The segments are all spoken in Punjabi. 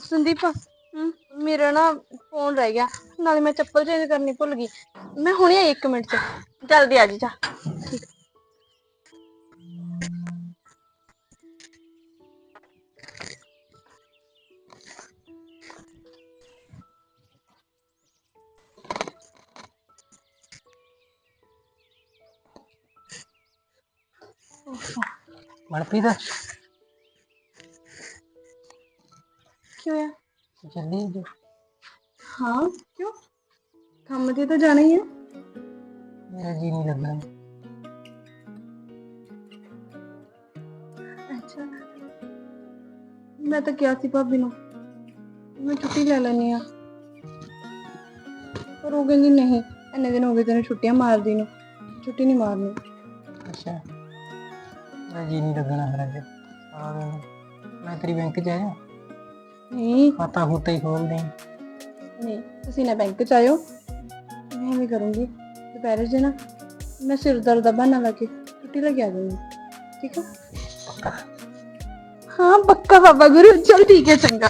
ਸੰਦੀਪ ਮੇਰਾ ਨਾ ਫੋਨ ਰਹਿ ਗਿਆ ਨਾਲੇ ਮੈਂ ਚੱਪਲ ਚੇਂਜ ਕਰਨੀ ਭੁੱਲ ਗਈ। ਮੈਂ ਹੁਣੇ ਆਈ 1 ਮਿੰਟ ਚ। ਜਲਦੀ ਆ ਜੀ ਜਾ। ਮਨਪ੍ਰੀਤ? ਚੱਲੀ ਜੋ। ਹਾਂ ਕਿਉਂ? ਕੰਮ ਤੇ ਤਾਂ ਜਾਣਾ ਹੀ ਹੈ ਮੇਰਾ ਜੀ ਨਹੀਂ ਲੱਗਦਾ। ਅੱਛਾ। ਮੈਂ ਤਾਂ ਕਿਹਾ ਸੀ ਭਾਬੀ ਨੂੰ ਮੈਂ ਛੁੱਟੀ ਲੈ ਲੈਣੀ ਆ ਪਰ ਉਹ ਕਹਿੰਦੀ ਨਹੀਂ ਇੰਨੇ ਦਿਨ ਹੋ ਗਏ ਤੈਨੂੰ ਛੁੱਟੀਆਂ ਮਾਰਦੀ ਨੂੰ। ਛੁੱਟੀ ਨਹੀਂ ਮਾਰਨੀ। ਅੱਛਾ। ਮੇਰਾ ਜੀ ਨਹੀਂ ਲੱਗਣਾ ਫਿਰ ਅੱਜ। ਸਾਰਾ ਦਿਨ ਮੈਂ ਤੇਰੀ ਬੈਂਕ ਚ ਆਇਆ। ਨਹੀਂ। ਖਾਤਾ ਖੁੱਤਾ ਹੀ ਖੋਲ ਦੇ ਨਹੀਂ ਤੁਸੀਂ ਨਾ ਬੈਂਕ ਚ ਆਇਓ। ਮੈਂ ਐਵੇਂ ਕਰੂੰਗੀ ਦੁਪਹਿਰੇ ਜੇ ਨਾ ਮੈਂ ਸਿਰ ਦਰਦ ਦਾ ਬਹਾਨਾ ਲਾ ਕੇ ਛੁੱਟੀ ਲੈ ਕੇ ਆ ਜਾਊਂਗੀ। ਠੀਕ ਹੈ ਹਾਂ ਪੱਕਾ ਬਾਬਾ ਗੁਰੂ ਚਲ ਠੀਕ ਹੈ ਚੰਗਾ।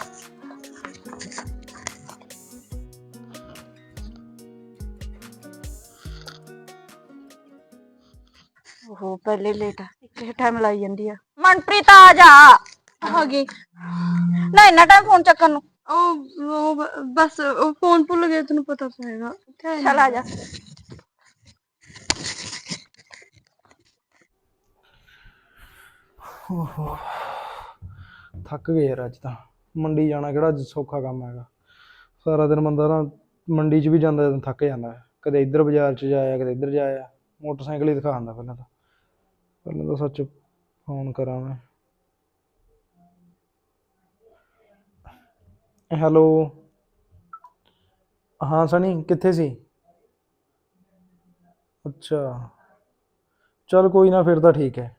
ਉਹ ਪਹਿਲੇ ਲੇਟ ਆ ਇੱਕ ਟਾਈਮ ਲਾਈ ਜਾਂਦੀ ਆ। ਮਨਪ੍ਰੀਤ ਆ ਜਾ। ਆ ਗਈ। ਨਾ ਇੰਨਾ ਟਾਈਮ ਫੋਨ ਚੱਕਣ ਨੂੰ। ਉਹ ਉਹ ਬ- ਬਸ ਉਹ ਫੋਨ ਭੁੱਲ ਗਿਆ ਤੈਨੂੰ ਪਤਾ ਤਾਂ ਹੈਗਾ। ਚੱਲ ਆ ਜਾ। ਓਹੋ। ਥੱਕ ਗਏ ਯਾਰ ਅੱਜ ਤਾਂ। ਮੰਡੀ ਜਾਣਾ ਕਿਹੜਾ ਅੱਜ ਸੌਖਾ ਕੰਮ ਹੈਗਾ। ਸਾਰਾ ਦਿਨ ਬੰਦਾ ਨਾ ਮੰਡੀ 'ਚ ਵੀ ਜਾਂਦਾ ਤਾਂ ਥੱਕ ਜਾਂਦਾ। ਹੈ। ਕਦੇ ਇੱਧਰ ਬਾਜ਼ਾਰ 'ਚ ਜਾਇਆ ਕਦੇ ਇੱਧਰ ਜਾਇਆ। ਮੋਟਰਸਾਈਕਲ ਹੀ ਦਿਖਾਉਂਦਾ ਪਹਿਲਾਂ ਤਾਂ। ਪਹਿਲਾਂ ਤਾਂ ਸੱਚ ਫੋਨ ਕਰਾਂ ਮੈਂ। ਹੈਲੋ। ਹਾਂ, ਸਨੀ, ਕਿੱਥੇ ਸੀ? ਅੱਛਾ। ਚੱਲ ਕੋਈ ਨਾ, ਫਿਰ ਤਾਂ ਠੀਕ ਹੈ।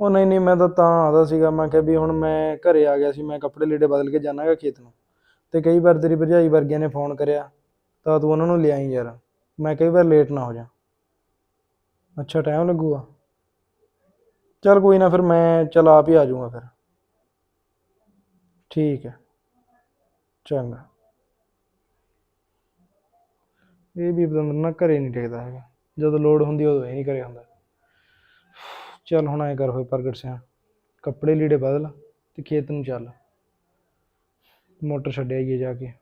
ਉਹ ਨਹੀਂ ਨਹੀਂ, ਮੈਂ ਤਾਂ ਤਾਂ ਆਦਾ ਸੀਗਾ। ਮੈਂ ਕਿਹਾ ਵੀ ਹੁਣ ਮੈਂ ਘਰੇ ਆ ਗਿਆ ਸੀ। ਮੈਂ ਕੱਪੜੇ ਲੀੜੇ ਬਦਲ ਕੇ ਜਾਣਾਗਾ ਖੇਤ ਨੂੰ। ਤੇ ਕਈ ਵਾਰ ਤੇਰੀ ਭਰਜਾਈ ਵਰਗਿਆਂ ਨੇ ਫੋਨ ਕਰਿਆ, ਤਾਂ ਤੂੰ ਉਹਨਾਂ ਨੂੰ ਲਿਆਈ ਯਾਰ। ਮੈਂ ਕਈ ਵਾਰ ਲੇਟ ਨਾ ਹੋ ਜਾ। ਅੱਛਾ ਟਾਈਮ ਲੱਗੂਗਾ। ਚੱਲ ਕੋਈ ਨਾ, ਫਿਰ ਮੈਂ, ਚਲ ਆਪ ਹੀ ਆ ਜਾਊਂਗਾ ਫਿਰ। ਠੀਕ ਹੈ। ਚੰਗਾ। ਇਹ ਵੀ ਬੰਦਾ ਨਾ ਘਰੇ ਨਹੀਂ ਟਿਕਦਾ ਹੈਗਾ। ਜਦੋਂ ਲੋੜ ਹੁੰਦੀ ਉਦੋਂ ਇਹ ਨਹੀਂ ਕਰੇ ਹੁੰਦਾ। ਚੱਲ ਹੁਣ ਐ ਕਰ ਹੋਏ ਪ੍ਰਗਟ ਸਿਆ। ਕੱਪੜੇ ਲੀੜੇ ਬਦਲ ਤੇ ਖੇਤ ਨੂੰ ਚੱਲ। ਮੋਟਰ ਛੱਡ ਆਈਏ ਜਾ ਕੇ।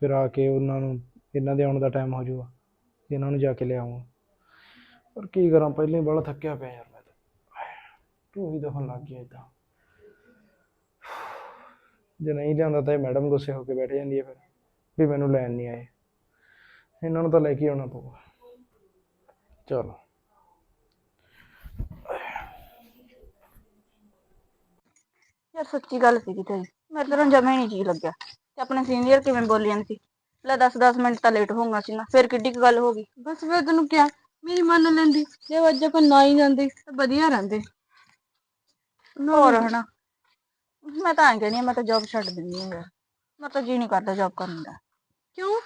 ਫਿਰ ਆ ਕੇ ਉਹਨਾਂ ਨੂੰ, ਇਹਨਾਂ ਦੇ ਆਉਣ ਦਾ ਟਾਈਮ ਹੋ ਜਾਊਗਾ ਇਹਨਾਂ ਨੂੰ ਜਾ ਕੇ ਲਿਆਵਾਂ ਪਰ ਕੀ ਕਰਾਂ, ਪਹਿਲਾਂ ਹੀ ਬੜਾ ਥੱਕਿਆ ਪਿਆ ਯਾਰ ਮੈਂ ਤਾਂ। ਵੀ ਦਫਨ ਲੱਗ ਗਿਆ ਇਦਾਂ। ਜੇ ਨਹੀਂ ਲਿਆਂਦਾ ਤਾਂ ਇਹ ਮੈਡਮ ਗੁੱਸੇ ਹੋ ਕੇ ਬੈਠ ਜਾਂਦੀ ਹੈ ਫਿਰ ਵੀ ਮੈਨੂੰ ਲੈਣ ਨਹੀਂ ਆਏ। ਇਹਨਾਂ ਨੂੰ ਤਾਂ ਲੈ ਕੇ ਆਉਣਾ ਪਊਗਾ। ਚਲੋ। ਯਾਰ ਸੱਚੀ ਗੱਲ ਸੀਗੀ ਤੇਰੀ। ਮੈਂ ਤੇਰਾ ਜਮੇ ਨਹੀਂ ਜੀ ਲੱਗਿਆ। ਤੇ ਆਪਣੇ ਸੀਨੀਅਰ ਕਿਵੇਂ ਬੋਲੀ ਜਾਂਦੀ? ਸੀ ਲੈ 10-10 ਮਿੰਟ ਤਾਂ ਲੇਟ ਹੋਊਗਾ ਸੀ ਨਾ ਫਿਰ ਕਿੱਡੀ ਕੁ ਗੱਲ ਹੋ ਗਈ? ਬਸ ਫਿਰ ਤੈਨੂੰ ਕਿਹਾ ਮੇਰੀ ਮੰਨ ਲੈਂਦੀ। ਜੇ ਅੱਜ ਆਪਾਂ ਨਾ ਹੀ ਜਾਂਦੇ ਤਾਂ ਵਧੀਆ ਰਹਿੰਦੇ। ਹੋਰ ਹਨਾ। ਮੈਂ ਤਾਂ ਐਂ ਕਹਿੰਦੀ ਹਾਂ, ਮੈਂ ਤਾਂ ਜੌਬ ਛੱਡ ਦਿੰਦੀ ਹਾਂ ਯਾਰ। ਮੈਂ ਤਾਂ ਜੀ ਨਹੀਂ ਕਰਦਾ ਜੌਬ ਕਰਨ ਦਾ। ਕਿਉਂ?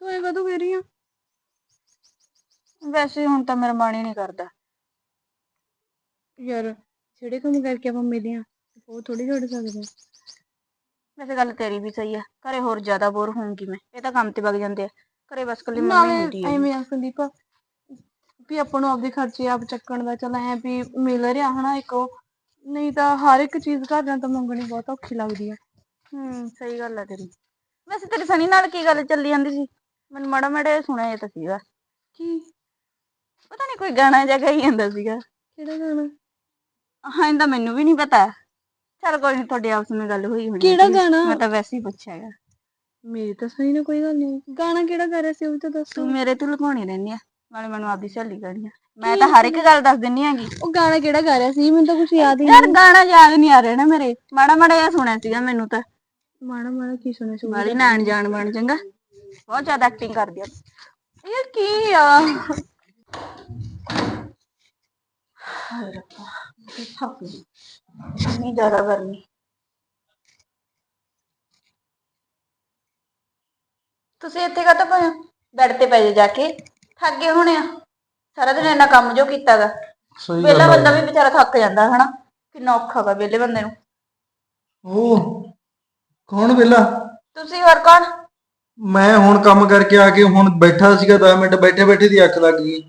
ਤੂੰ ਇਹ ਕਦੋਂ ਕਹਿ ਰਹੀ ਆ? ਵੈਸੇ ਹੁਣ ਤਾਂ ਮੇਰਾ ਮਨ ਹੀ ਨਹੀਂ ਕਰਦਾ। ਯਾਰ ਜਿਹੜੇ ਕੰਮ ਕਰਕੇ ਆਪਾਂ ਮਿਲੇ ਆ ਉਹ ਥੋੜੀ ਛੱਡ ਸਕਦੇ। ਆ ਵੈਸੇ ਗੱਲ ਤੇਰੀ ਵੀ ਸਹੀ ਆ ਘਰੇ ਹੋਰ ਜ਼ਿਆਦਾ ਬੋਰ ਹੋਊਂਗੀ ਮੈਂ ਇਹ ਤਾਂ ਕੰਮ ਤੇ ਵਗ ਜਾਂਦੇ ਆ। ਘਰੇ ਬਸ ਕੱਲੀ ਮੰਮੀ ਨਾਲੇ ਹੁੰਦੀ ਆ। ਐਵੇਂ ਆ ਸੰਦੀਪ ਵੀ ਆਪਾਂ ਨੂੰ ਆਪਦੇ ਖਰਚੇ ਆਪ ਚੱਕਣ ਦਾ ਚੱਲ ਐ ਵੀ ਮਿਲ ਰਿਹਾ ਹਨਾ ਇੱਕ ਉਹ। ਨਹੀਂ ਤਾਂ ਹਰ ਇੱਕ ਚੀਜ਼ ਘਰਦਿਆਂ ਤੋਂ ਮੰਗਣੀ ਬਹੁਤ ਔਖੀ ਲੱਗਦੀ ਆ। ਹੂੰ ਸਹੀ ਗੱਲ ਆ ਤੇਰੀ। ਵੈਸੇ ਤੇਰੀ ਸਨੀ ਨਾਲ ਕੀ ਗੱਲ ਚੱਲੀ ਜਾਂਦੀ ਸੀ? ਮੈਨੂੰ ਮਾੜਾ ਮਾੜਾ ਸੁਣਿਆ ਤਾਂ ਸੀਗਾ। ਕੀ? ਪਤਾ ਨਹੀਂ ਕੋਈ ਗਾਣਾ ਜਿਹਾ ਗਾਈ ਜਾਂਦਾ ਸੀਗਾ। ਕਿਹੜਾ ਗਾਣਾ? ਹਾਂ ਇਹਦਾ ਮੈਨੂੰ ਵੀ ਨਹੀਂ ਪਤਾ। ਚਲ ਕੋਈ ਨਹੀਂ ਤੁਹਾਡੀ ਆਪਸ ਵਿੱਚ ਗੱਲ ਹੋਈ ਹੋਣੀ ਕਿਹੜਾ। ਗਾਣਾ? ਮੈਂ ਤਾਂ ਵੈਸੇ ਹੀ ਪੁੱਛਿਆ ਹੈਗਾ। ਮੇਰੀ ਤਾਂ ਸਹੀ ਨਾ ਕੋਈ ਗੱਲ ਨਹੀਂ ਗਾਣਾ ਕਿਹੜਾ ਗਾ ਰਿਹਾ ਸੀ ਉਹ ਵੀ ਤਾਂ ਦੱਸੋ। ਤੂੰ ਮੇਰੇ ਤੋਂ ਲੁਕਾਉਣੀ ਰਹਿੰਦੀ ਆ। ਨਾਲੇ ਮੈਨੂੰ ਆਪਦੀ ਸਹੇਲੀ ਕਹਿਣੀ ਆ। ਮੈਂ ਤਾਂ ਹਰ ਇੱਕ ਗੱਲ ਦੱਸ ਦਿੰਨੀ ਹੈਗੀ। ਉਹ ਗਾਣਾ ਕਿਹੜਾ ਗਾ ਰਿਹਾ ਸੀ? ਮੈਨੂੰ ਤਾਂ ਕੁਝ ਯਾਦ ਹੀ ਯਾਰ ਗਾਣਾ ਯਾਦ ਨਹੀਂ ਆ ਰਿਹਾ ਨਾ ਮੇਰੇ। ਮਾੜਾ ਮਾੜਾ ਜਿਹਾ ਸੁਣਿਆ ਸੀਗਾ ਮੈਨੂੰ ਤਾਂ। ਮਾੜਾ ਮਾੜਾ ਕੀ ਸੁਣਿਆ ਸੀ? ਵਾਲੀ ਨਾਨ ਜਾਣ ਬਣ ਚੰਗਾ ਬਹੁਤ ਜ਼ਿਆਦਾ ਐਕਟਿੰਗ ਕਰਦੀ ਆ। ਇਹ ਕੀ ਆ? ਹਾਏ ਰੱਬਾ ਮੈਂ ਥੱਕ ਗਈ। ਇੰਨੀ ਜ਼ਿਆਦਾ ਗਰਮੀ। ਤੁਸੀਂ ਇੱਥੇ ਕਾਹਤੋਂ ਪਏ ਹੋ? ਬੈੱਡ ਤੇ ਪੈ ਜਾ ਜਾ ਕੇ। ਥੱਕ ਗਏ ਹੋਣੇ ਆ। ਸਾਰਾ ਦਿਨ ਇੰਨਾ ਕੰਮ ਜੋ ਕੀਤਾਗਾ। ਸਹੀ ਵਿਹਲਾ ਬੰਦਾ ਵੀ ਵਿਚਾਰਾ ਥੱਕ ਜਾਂਦਾ ਹਨਾ ਕਿੰਨਾ ਔਖਾ ਵਾ ਵਿਹਲੇ ਬੰਦੇ ਨੂੰ। ਉਹ ਕੌਣ ਵਿਹਲਾ ਤੁਸੀਂ ਹੋਰ ਕੌਣ? ਮੈਂ ਹੁਣ ਕੰਮ ਕਰਕੇ ਆ ਕੇ ਹੁਣ ਬੈਠਾ ਸੀਗਾ 10 ਮਿੰਟ ਬੈਠੇ ਬੈਠੇ ਦੀ ਅੱਖ ਲੱਗ ਗਈ।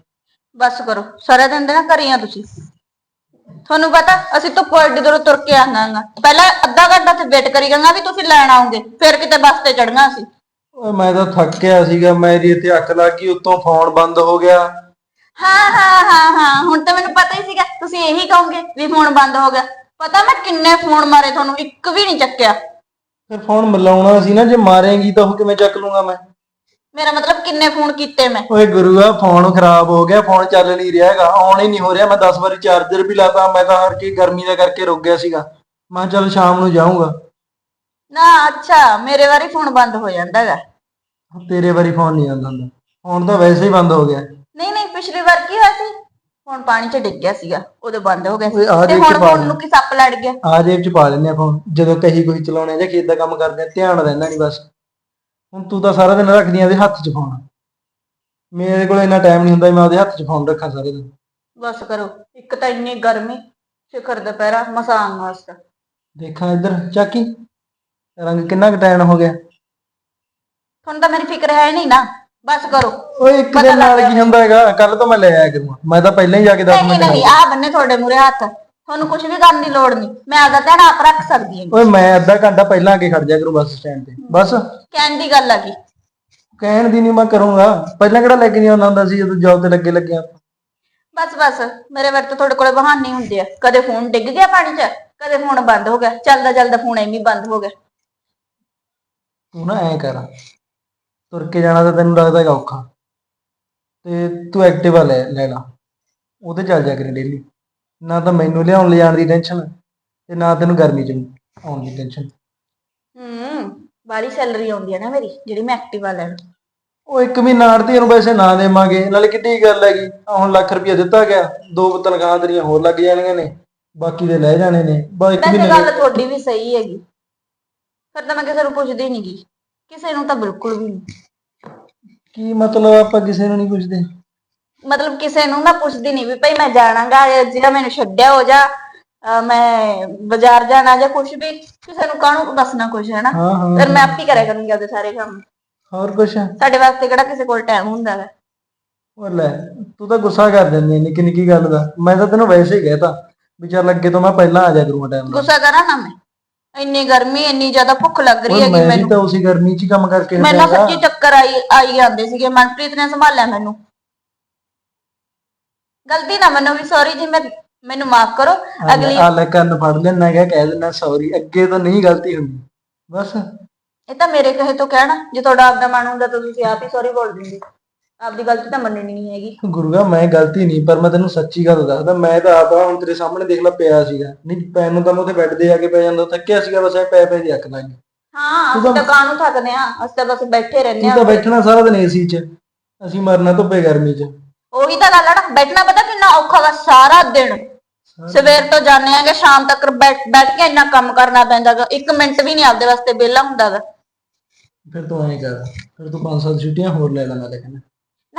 ਬਸ ਕਰੋ ਸਾਰਾ ਦਿਨ ਦੇ ਨਾ ਘਰੇ ਆ ਤੁਸੀਂ। ਤੁਹਾਨੂੰ ਪਤਾ ਅਸੀਂ ਤੋਂ ਕੋਈ ਦੂਰੋਂ ਤੁਰ ਕੇ ਆਨਾਂਗਾ ਪਹਿਲਾਂ ਅੱਧਾ ਘੰਟਾ ਤੇ ਵੇਟ ਕਰੀ ਜਾਂਗਾ ਵੀ ਤੁਸੀਂ ਲੈਣ ਆਉਂਗੇ ਫਿਰ ਕਿਤੇ ਬੱਸ ਤੇ ਚੜਨਾ ਸੀ ਓਏ ਮੈਂ ਤਾਂ ਥੱਕਿਆ ਸੀਗਾ ਮੇਰੀ ਇੱਥੇ ਅੱਖ ਲੱਗ ਗਈ ਉੱਤੋਂ ਫੋਨ ਬੰਦ ਹੋ ਗਿਆ। ਹਾਂ ਹਾਂ ਹਾਂ ਹਾਂ ਹੁਣ ਤਾਂ ਮੈਨੂੰ ਪਤਾ ਹੀ ਸੀਗਾ ਤੁਸੀਂ ਇਹੀ ਕਹੋਗੇ ਵੀ ਫੋਨ ਬੰਦ ਹੋ ਗਿਆ। ਪਤਾ ਮੈਂ ਕਿੰਨੇ ਫੋਨ ਮਾਰੇ ਤੁਹਾਨੂੰ ਇੱਕ ਵੀ ਨਹੀਂ ਚੱਕਿਆ। ਫਿਰ ਫੋਨ ਮਿਲਾਉਣਾ ਸੀ ਨਾ ਜੇ ਮਾਰੇਂਗੀ ਤਾਂ ਉਹ ਕਿਵੇਂ ਚੱਕ ਲੂੰਗਾ ਮੈਂ? ਮੇਰਾ ਮਤਲਬ ਕਿੰਨੇ ਫੋਨ ਕੀਤੇ ਮੈਂ? ਓਏ ਗੁਰੂਆ ਫੋਨ ਖਰਾਬ ਹੋ ਗਿਆ ਫੋਨ ਚੱਲ ਨਹੀਂ ਰਿਹਾ ਹੈਗਾ ਆਨ ਹੀ ਨਹੀਂ ਹੋ ਰਿਹਾ ਮੈਂ 10 ਵਾਰੀ ਚਾਰਜਰ ਵੀ ਲਾਤਾ ਮੈਂ ਤਾਂ ਹਰ ਕੀ ਗਰਮੀ ਦਾ ਕਰਕੇ ਰੁਕ ਗਿਆ ਸੀਗਾ। ਮੈਂ ਕਿਹਾ ਚੱਲ ਸ਼ਾਮ ਨੂੰ ਜਾਊਂਗਾ। ਨਾ ਅੱਛਾ ਮੇਰੇ ਵਾਰੀ ਫੋਨ ਬੰਦ ਹੋ ਜਾਂਦਾ ਹੈਗਾ। ਤੇਰੇ ਵਾਰੀ ਫੋਨ ਨਹੀਂ ਆਉਂਦਾ ਹੁੰਦਾ। ਫੋਨ ਤਾਂ ਵੈਸੇ ਹੀ ਬੰਦ ਹੋ ਗਿਆ। ਨਹੀਂ ਨਹੀਂ ਪਿਛਲੀ ਵਾਰ ਕੀ ਹੋਇਆ ਸੀ? ਫੋਨ ਪਾਣੀ 'ਚ ਡਿੱਗ ਗਿਆ ਸੀਗਾ ਉਦੋਂ ਬੰਦ ਹੋ ਗਿਆ ਤੇ ਦੇਖ ਹੁਣ ਕੇ ਪਾ ਫੋਨ ਨੂੰ ਕੀ ਸੱਪ ਲੜ ਗਿਆ? ਆ। ਜੇਬ ਚ ਪਾ ਲੈਂਦੇ ਆ ਫੋਨ ਜਦੋਂ ਕਹੀ ਕੋਈ ਚਲਾਉਣੇ ਜਾਂ ਖੇਤ ਦਾ ਕੰਮ ਕਰਦੇ ਆ ਧਿਆਨ ਰਹਿੰਦਾ ਨਹੀਂ ਬਸ। ਹੁਣ ਤੂੰ ਤਾਂ ਸਾਰਾ ਦਿਨ ਰੱਖਦੀ ਆ ਉਹਦੇ ਹੱਥ 'ਚ ਫੋਨ। ਮੇਰੇ ਕੋਲ ਇੰਨਾ ਟਾਈਮ ਨਹੀਂ ਹੁੰਦਾ ਵੀ ਮੈਂ ਉਹਦੇ ਹੱਥ 'ਚ ਫੋਨ ਰੱਖਾਂ ਸਾਰੇ ਦਿਨ। ਬਸ ਕਰੋ ਇੱਕ ਤਾਂ ਇੰਨੀ ਗਰਮੀ ਸਿਖਰ ਦੁਪਹਿਰਾ ਮਸਾਂ ਵਾਸਤਾ। ਦੇਖਾਂ ਇੱਧਰ ਚਾਕੀ ਰੰਗ ਕਿੰਨਾ ਕੁ ਟਾਈਮ ਹੋ ਗਿਆ? ਤੁਹਾਨੂੰ ਤਾਂ ਮੇਰੀ ਫਿਕਰ ਹੈ ਨਹੀਂ ਨਾ। ਬਸ ਕਰੋ। ਓਏ ਇੱਕ ਪਤਾ ਦਿਨ ਨਾਲ ਲੱਗ ਕੀ ਹੁੰਦਾ ਹੈਗਾ? ਕੱਲ ਤੋਂ ਮੈਂ ਲੈ ਆਇਆ ਕਰੂੰਗਾ। ਮੈਂ ਤਾਂ ਪਹਿਲਾਂ ਹੀ ਜਾ ਕੇ 10 ਨਹੀਂ ਮਿੰਟ ਨਹੀਂ ਆ ਬੰਨੇ ਤੁਹਾਡੇ ਮੂਰੇ ਹੱਥ। ਤੁਹਾਨੂੰ ਕੁਝ ਵੀ ਕਰਨ ਦੀ ਲੋੜ ਨਹੀਂ। ਮੈਂ ਆਦਾ ਧਿਆਨ ਆਪ ਰੱਖ ਸਕਦੀ ਹਾਂ। ਓਏ ਮੈਂ ਅੱਧਾ ਘੰਟਾ ਪਹਿਲਾਂ ਆ ਕੇ ਖੜ ਜਾ ਕਰੂੰ ਬੱਸ ਸਟੈਂਡ ਤੇ। ਬਸ? ਕਹਿਣ ਦੀ ਗੱਲ ਆ ਗਈ ਕਹਿਣ ਦੀ ਨਹੀਂ ਮੈਂ ਕਰੂੰਗਾ। ਪਹਿਲਾਂ ਕਿਹੜਾ ਲੈ ਕੇ ਨਹੀਂ ਆਉਂਦਾ ਹੁੰਦਾ ਸੀ ਜਦੋਂ ਜੌਬ ਤੇ ਲੱਗੇ ਲੱਗੇ ਆਪਾਂ? ਬਸ ਬਸ। ਮੇਰੇ ਵਰ ਤਾਂ ਤੁਹਾਡੇ ਕੋਲੇ ਬਹਾਨੇ ਹੁੰਦੇ ਆ। ਕਦੇ ਫੋਨ ਡਿੱਗ ਗਿਆ ਪਾਣੀ 'ਚ ਕਦੇ ਫੋਨ ਬੰਦ ਹੋ ਗਿਆ। ਚੱਲਦਾ ਚੱਲਦਾ ਫੋਨ ਐਵੇਂ ਹੀ ਬੰਦ ਹੋ ਗਿਆ। ਤੂੰ ਨਾ ਐ ਕਰ। ਤੁਰ ਕੇ ਜਾਣਾ ਤਾਂ ਤੈਨੂੰ ਲੱਗਦਾ ਹੈਗਾ ਔਖਾ। ਤੇ ਤੂੰ ਐਕਟਿਵਾ ਲੈ ਲੈ ਲਾ। ਉਹਤੇ ਚੱਲ ਜਾ ਕਰੀ ਡੇਲੀ ਨਾ ਤਾਂ ਮੈਨੂੰ ਲਿਆਉਣ ਲਿਜਾਣ ਦੀ ਟੈਨਸ਼ਨ ਤੇ ਨਾ ਤੈਨੂੰ ਗਰਮੀ ਚ ਆਉਣ ਦੀ ਟੈਨਸ਼ਨ ਹੂੰ ਬਾਰੀ ਸੈਲਰੀ ਆਉਂਦੀ ਆ ਨਾ ਮੇਰੀ ਜਿਹੜੀ ਮੈਂ ਐਕਟਿਵਾ ਲੈਣ। ਉਹ ਇੱਕ ਮਹੀਨਾ ਆੜਤੀ ਨੂੰ ਪੈਸੇ ਨਾ ਦੇਵਾਂਗੇ ਨਾਲੇ ਕਿੱਡੀ ਗੱਲ ਹੈਗੀ। ਆਹ ਹੁਣ ਲੱਖ ਰੁਪਇਆ ਦਿੱਤਾ ਗਿਆ ਦੋ ਤਨਖਾਹਾਂ ਤੇਰੀਆਂ ਹੋਰ ਲੱਗ ਜਾਣੀਆਂ ਨੇ ਬਾਕੀ ਦੇ ਲੈ ਜਾਣੇ ਨੇ। ਬਸ ਇੱਕ ਵੈਸੇ ਮਹੀਨੇ ਗੱਲ ਤੁਹਾਡੀ ਵੀ ਸਹੀ ਹੈਗੀ। ਫਿਰ ਤਾਂ ਮੈਂ ਕਿਸੇ ਨੂੰ ਪੁੱਛਦੀ ਨੀ ਗੀ ਕਿਸੇ ਨੂੰ ਤਾਂ ਬਿਲਕੁਲ ਵੀ ਨਹੀਂ। ਕੀ ਮਤਲਬ ਆਪਾਂ ਕਿਸੇ ਨੂੰ ਨਹੀਂ ਪੁੱਛਦੇ? ਮਤਲਬ ਕਿਸੇ ਨੂੰ ਨਾ ਪੁੱਛਦੀ ਨਹੀਂ ਵੀ ਭਾਈ ਮੈਂ ਜਾਣਾਗਾ ਜਿਹੜਾ ਮੈਨੂੰ ਛੱਡਿਆ ਹੋ ਜਾ ਅਹ ਮੈਂ ਬਾਜ਼ਾਰ ਜਾਣਾ ਜਾਂ ਕੁਝ ਵੀ ਕਿਸੇ ਨੂੰ ਕਾਹਨੂੰ ਦੱਸਣਾ ਕੁਝ ਹੈ ਨਾ ਹਾਂ ਹਾਂ। ਫਿਰ ਮੈਂ ਆਪ ਹੀ ਕਰਿਆ ਕਰੂੰਗੀ ਉਹਦੇ ਸਾਰੇ ਕੰਮ। ਹੋਰ ਕੁਛ? ਸਾਡੇ ਵਾਸਤੇ ਕਿਹੜਾ ਕਿਸੇ ਕੋਲ ਟਾਈਮ ਹੁੰਦਾ ਹੈ ਉਹ ਲੈ ਤੂੰ ਤਾਂ ਗੁੱਸਾ ਕਰ ਜਾਂਦੀ ਹੈ ਨਿੱਕੀ ਨਿੱਕੀ ਗੱਲ ਦਾ। ਮੈਂ ਤਾਂ ਤੈਨੂੰ ਵੈਸੇ ਹੀ ਕਹਿਤਾ ਵੀ ਚੱਲ ਅੱਗੇ ਤੋਂ ਮੈਂ ਪਹਿਲਾਂ ਆ ਜਾ ਕਰੂੰਗਾ ਟਾਈਮ ਨਾਲ। ਗੁੱਸਾ ਕਰਾਂ ਨਾ ਮੈਂ? ਇੰਨੀ ਗਰਮੀ ਇੰਨੀ ਜ਼ਿਆਦਾ ਭੁੱਖ ਲੱਗ ਰਹੀ ਓਏ ਹੈਗੀ ਮੈਂ ਵੀ ਮੈਨੂੰ। ਤਾਂ ਉਸੇ ਗਰਮੀ 'ਚ ਹੀ ਕੰਮ ਕਰਕੇ ਮੈਨੂੰ ਹਟਿਆ ਸੱਚੀ ਚੱਕਰ ਆਈ ਆਈ ਜਾਂਦੇ ਸੀਗੇ ਮਨਪ੍ਰੀਤ ਨੇ ਸੰਭਾਲਿਆ ਮੈਨੂੰ। ਗਲਤੀ ਨਾ ਮੰਨੋ ਵੀ ਸੌਰੀ ਜੀ ਮੈਂ ਮੈਨੂੰ ਮਾਫ ਕਰੋ ਅਗਲੀ ਆ ਲੈ ਕੰਨ ਫੜ ਲੈਣਾ ਹੈਗਾ ਕਹਿ ਦਿੰਦਾ ਸੌਰੀ ਅੱਗੇ ਤੋਂ ਨਹੀਂ ਗਲਤੀ ਹੁੰਦੀ। ਬਸ। ਇਹ ਤਾਂ ਮੇਰੇ ਕਹੇ ਤੋਂ ਕਹਿਣਾ ਜੇ ਤੁਹਾਡਾ ਆਪਦਾ ਮਨ ਹੁੰਦਾ ਤਾਂ ਤੁਸੀਂ ਆਪ ਹੀ ਸੌਰੀ ਬੋਲ ਦਿੰਦੇ। ਆਪਦੀ ਗਲਤੀ ਤਾਂ ਮੰਨਣੀ ਨਹੀਂ ਹੈਗੀ। ਗੁਰੂਗਾ ਮੈਂ ਗਲਤੀ ਨਹੀਂ ਪਰ ਮੈਂ ਤੈਨੂੰ ਸੱਚੀ ਗੱਲ ਦੱਸਦਾ ਮੈਂ ਤਾਂ ਆਪ ਆ ਹੁਣ ਤੇਰੇ ਸਾਹਮਣੇ ਦੇਖ ਲੈ ਪਿਆ ਸੀਗਾ। ਨਹੀਂ ਪੈਣ ਨੂੰ ਤਾਂ ਮੈਂ ਉੱਥੇ ਬੈੱਡ ਦੇ ਆ ਕੇ ਪੈ ਜਾਂਦਾ ਥੱਕਿਆ ਸੀਗਾ ਬਸ ਐ ਪੈ ਪੈ ਦੀ ਅੱਖ ਲੱਗ ਗਈ। ਹਾਂ ਤੂੰ ਅਸੀਂ ਤਾਂ- ਕਾਹਨੂੰ ਥੱਕਦੇ ਆ ਅਸੀਂ ਤਾਂ ਬਸ ਬੈਠੇ ਰਹਿੰਦੇ ਤੂੰ ਆ ਤਾਂ ਬੈਠਣਾ ਸਾਰਾ ਦਿਨ ਏਸੀ 'ਚ ਅਸੀਂ ਮਰਨਾ ਧੁੱਪੇ ਗਰਮੀ 'ਚ। ਉਹੀ ਤਾਂ ਗੱਲ ਆ ਨਾ ਬੈਠਣਾ ਪਤਾ ਕਿੰਨਾ ਔਖਾ ਵਾ ਸਾਰਾ ਦਿਨ। ਸਵੇਰ ਤੋਂ ਜਾਂਦੇ ਆਂਗੇ ਸ਼ਾਮ ਤੱਕ ਬੈਠ ਬੈਠ ਕੇ ਇੰਨਾ ਕੰਮ ਕਰਨਾ ਪੈਂਦਾ ਗਾ ਇੱਕ ਮਿੰਟ ਵੀ ਨਹੀਂ ਆਪਦੇ ਵਾਸਤੇ ਵਿਹਲਾ ਹੁੰਦਾ ਗਾ। ਫਿਰ ਤੂੰ ਐਂ ਕਰ ਫਿਰ ਤੂੰ ਪੰਜ ਸੱਤ ਛੁੱਟੀਆਂ ਹੋਰ ਲੈ ਲੈਣਾ ਲੈ ਕਹਿੰਦਾ।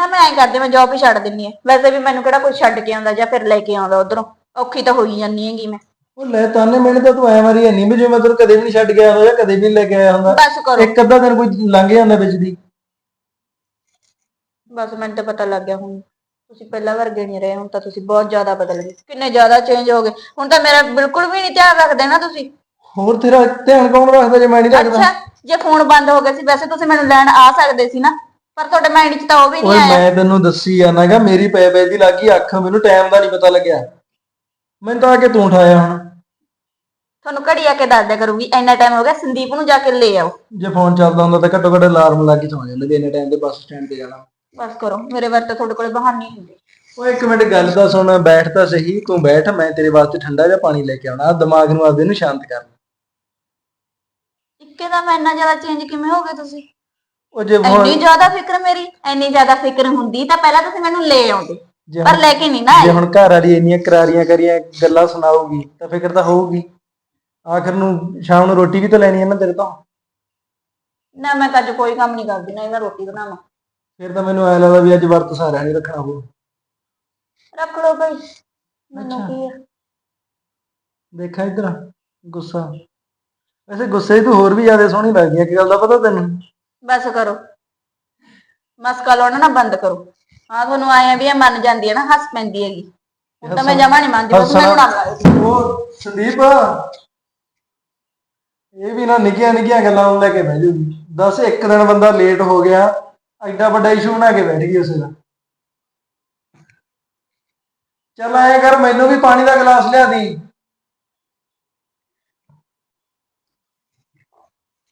ਨਾ ਮੈਂ ਐਂ ਕਰਦੀ ਮੈਂ ਜੌਬ ਹੀ ਛੱਡ ਦਿੰਨੀ ਆ ਵੈਸੇ ਵੀ ਮੈਨੂੰ ਕਿਹੜਾ ਕੋਈ ਛੱਡ ਕੇ ਆਉਂਦਾ ਜਾਂ ਫਿਰ ਲੈ ਕੇ ਆਉਂਦਾ ਉਧਰੋਂ। ਔਖੀ ਤਾਂ ਹੋਈ ਜਾਂਦੀ ਹੈਗੀ ਮੈਂ। ਉਹ ਲੈ ਤਾਨੇ ਮੈਨੇ ਤਾਂ ਤੂੰ ਐ ਮਾਰੀ ਨਹੀਂ ਵੀ ਜੇ ਮੈਂ ਤੈਨੂੰ ਕਦੇ ਵੀ ਨਹੀਂ ਛੱਡ ਗਿਆ ਹੁੰਦਾ ਜਾਂ ਕਦੇ ਵੀ ਲੈ ਕੇ ਆਇਆ ਹੁੰਦਾ। ਬਸ ਕਰੋ। ਇੱਕ ਅੱਧਾ ਦਿਨ ਕੋਈ ਲੰਘ ਜਾਂਦਾ ਵਿੱਚ ਦੀ। ਬਸ ਮੈਨੂੰ ਤਾਂ ਪਤਾ ਲੱਗ ਗਿਆ ਹੁਣ। ਤੁਸੀਂ ਪਹਿਲਾਂ ਵਰਗੇ ਨਹੀਂ ਰਹੇ ਹੁਣ ਤਾਂ ਤੁਸੀਂ ਬਹੁਤ ਜ਼ਿਆਦਾ ਬਦਲ ਗਏ। ਕਿੰਨੇ ਜ਼ਿਆਦਾ ਚੇਂਜ ਹੋ ਗਏ। ਹੁਣ ਤਾਂ ਮੇਰਾ ਬਿਲਕੁਲ ਵੀ ਨਹੀਂ ਧਿਆਨ ਰੱਖਦੇ ਨਾ ਤੁਸੀਂ। ਹੋਰ ਤੇਰਾ ਧਿਆਨ ਕੌਣ ਰੱਖਦਾ ਜੇ ਮੈਂ ਨਹੀਂ ਰੱਖਦਾ? ਅੱਛਾ ਜੇ ਫੋਨ ਬੰਦ ਹੋ ਗਿਆ ਸੀ ਵੈਸੇ ਤੁਸੀਂ ਮੈਨੂੰ ਲੈਣ ਆ ਸਕਦੇ ਸੀ ਨਾ। ਪਰ ਤੁਹਾਡੇ ਮਾਈਂਡ 'ਚ ਤਾਂ ਉਹ ਵੀ ਓਏ ਨਹੀਂ ਆਇਆ। ਮੈਂ ਤੈਨੂੰ ਦੱਸੀ ਜਾਣਾਗਾ ਮੇਰੀ ਪੈ ਪੈ ਦੀ ਲੱਗੀ ਅੱਖ ਮੈਨੂੰ ਟਾਈਮ ਦਾ ਨਹੀਂ ਪਤਾ ਲੱਗਿਆ। ਮੈਨੂੰ ਤਾਂ ਆ ਕੇ ਤੂੰ ਉਠਾਇਆ ਹੁਣ। ਤੁਹਾਨੂੰ ਘੜੀ ਆ ਕੇ ਦੱਸ ਦਿਆ ਕਰੂੰਗੀ ਇੰਨਾ ਟਾਈਮ ਹੋ ਗਿਆ ਸੰਦੀਪ ਨੂੰ ਜਾ ਕੇ ਲੈ ਆਓ। ਜੇ ਫੋਨ ਚੱਲਦਾ ਹੁੰਦਾ ਤਾਂ ਘੱਟੋ ਘੱਟ ਅਲਾਰਮ ਲੱਗ ਕੇ ਸੌਂ ਜਾਂਦੇ ਵੀ ਇੰਨੇ ਟਾਈਮ ਤੇ ਬੱਸ ਸਟੈਂਡ ਤੇ ਜਾਣਾ। ਬਸ ਕਰੋ ਮੇਰੇ ਵਾਰ ਤਾਂ ਤੁਹਾਡੇ ਕੋਲੇ ਬਹਾਨੇ ਹੀ ਹੁੰਦੇ। ਓਏ ਇੱਕ ਮਿੰਟ ਗੱਲ ਤਾਂ ਸੁਣ ਬੈਠ ਤਾਂ ਸਹੀ ਤੂੰ ਬੈਠ ਮੈਂ ਤੇਰੇ ਵਾਸਤੇ ਠੰਡਾ ਜਿਹਾ ਪਾਣੀ ਲੈ ਕੇ ਆਉਣਾ ਆਹ ਦਿਮਾਗ ਨੂੰ ਆਪਦੇ ਨੂੰ ਸ਼ਾਂਤ ਕਰ। ਇੱਕੇ ਦਾ ਮੈਂ ਇੰਨਾ ਜ਼ਿਆਦਾ ਚੇਂਜ ਕਿਵੇਂ ਹੋ ਗਏ ਤੁਸੀਂ? ਉਹ ਜੇ ਹੁਣ ਇੰਨੀ ਜ਼ਿਆਦਾ ਫਿਕਰ ਮੇਰੀ ਇੰਨੀ ਜ਼ਿਆਦਾ ਫਿਕਰ ਹੁੰਦੀ ਤਾਂ ਪਹਿਲਾਂ ਤੁਸੀਂ ਮੈਨੂੰ ਲੈ ਆਉਂਦੇ। ਜੇ ਪਰ ਹੁਣ- ਲੈ ਕੇ ਨਹੀਂ ਨਾ ਜੇ ਆਏ ਹੁਣ ਘਰ ਵਾਲੀ ਇੰਨੀਆਂ ਕਰਾਰੀਆਂ ਕਰੀਆਂ ਗੱਲਾਂ ਸੁਣਾਉਗੀ ਤਾਂ ਫਿਕਰ ਤਾਂ ਹੋਊਗੀ। ਆਖਰ ਨੂੰ ਸ਼ਾਮ ਨੂੰ ਰੋਟੀ ਵੀ ਤਾਂ ਲੈਣੀ ਹੈ ਨਾ ਤੇਰੇ ਤੋਂ। ਨਾ ਮੈਂ ਤਾਂ ਅੱਜ ਕੋਈ ਕੰਮ ਨਹੀਂ ਕਰਦੀ ਨਾ ਹੀ ਮੈਂ ਰੋਟੀ ਬਣਾਵਾਂ। ਫਿਰ ਤਾਂ ਮੈਨੂੰ ਐ ਲੱਗਦਾ ਵੀ ਅੱਜ ਵਰਤ ਸਾਰਿਆਂ ਨੇ ਰੱਖਣਾ ਹੋਊ। ਰੱਖ ਲਓ ਭਾਈ ਮੈਨੂੰ ਅੱਛਾ। ਕੀ ਹੈ ਦੇਖਾ ਇਧਰ ਗੁੱਸਾ। ਵੈਸੇ ਗੁੱਸੇ 'ਚ ਤੂੰ ਹੋਰ ਵੀ ਜ਼ਿਆਦਾ ਸੋਹਣੀ ਲੱਗਦੀ ਹੈ ਕੀ ਗੱਲ ਦਾ ਪਤਾ ਤੈਨੂੰ? ਬਸ ਕਰੋ। ਮਸਕਾ ਲਾਉਣਾ ਨਾ ਬੰਦ ਕਰੋ। ਹਾਂ ਤੁਹਾਨੂੰ ਆਏ ਆ ਵੀ ਇਹ ਮੰਨ ਜਾਂਦੀ ਹੈ ਨਾ ਹੱਸ ਪੈਂਦੀ ਹੈਗੀ। ਹੁਣ ਤਾਂ ਮੈਂ ਜਮਾ ਨਹੀਂ ਮੰਨਦੀ ਬਸ ਨਾ ਲਾਇਓ ਉਹ ਸੰਦੀਪ ਇਹ ਵੀ ਨਾ ਨਿੱਕੀਆਂ ਨਿੱਕੀਆਂ ਗੱਲਾਂ ਨੂੰ ਲੈ ਕੇ ਬਹਿ ਜੂਗੀ ਦੱਸ ਇੱਕ ਦਿਨ ਬੰਦਾ ਲੇਟ ਹੋ ਗਿਆ ਐਡਾ ਵੱਡਾ ਇਸ਼ੂ ਬਣਾ ਕੇ ਬੈਠ ਗਈ ਉਸੇ ਦਾ ਚੱਲ ਆਇਆ ਕਰ ਮੈਨੂੰ ਵੀ ਪਾਣੀ ਦਾ ਗਲਾਸ ਲਿਆ ਦੀ।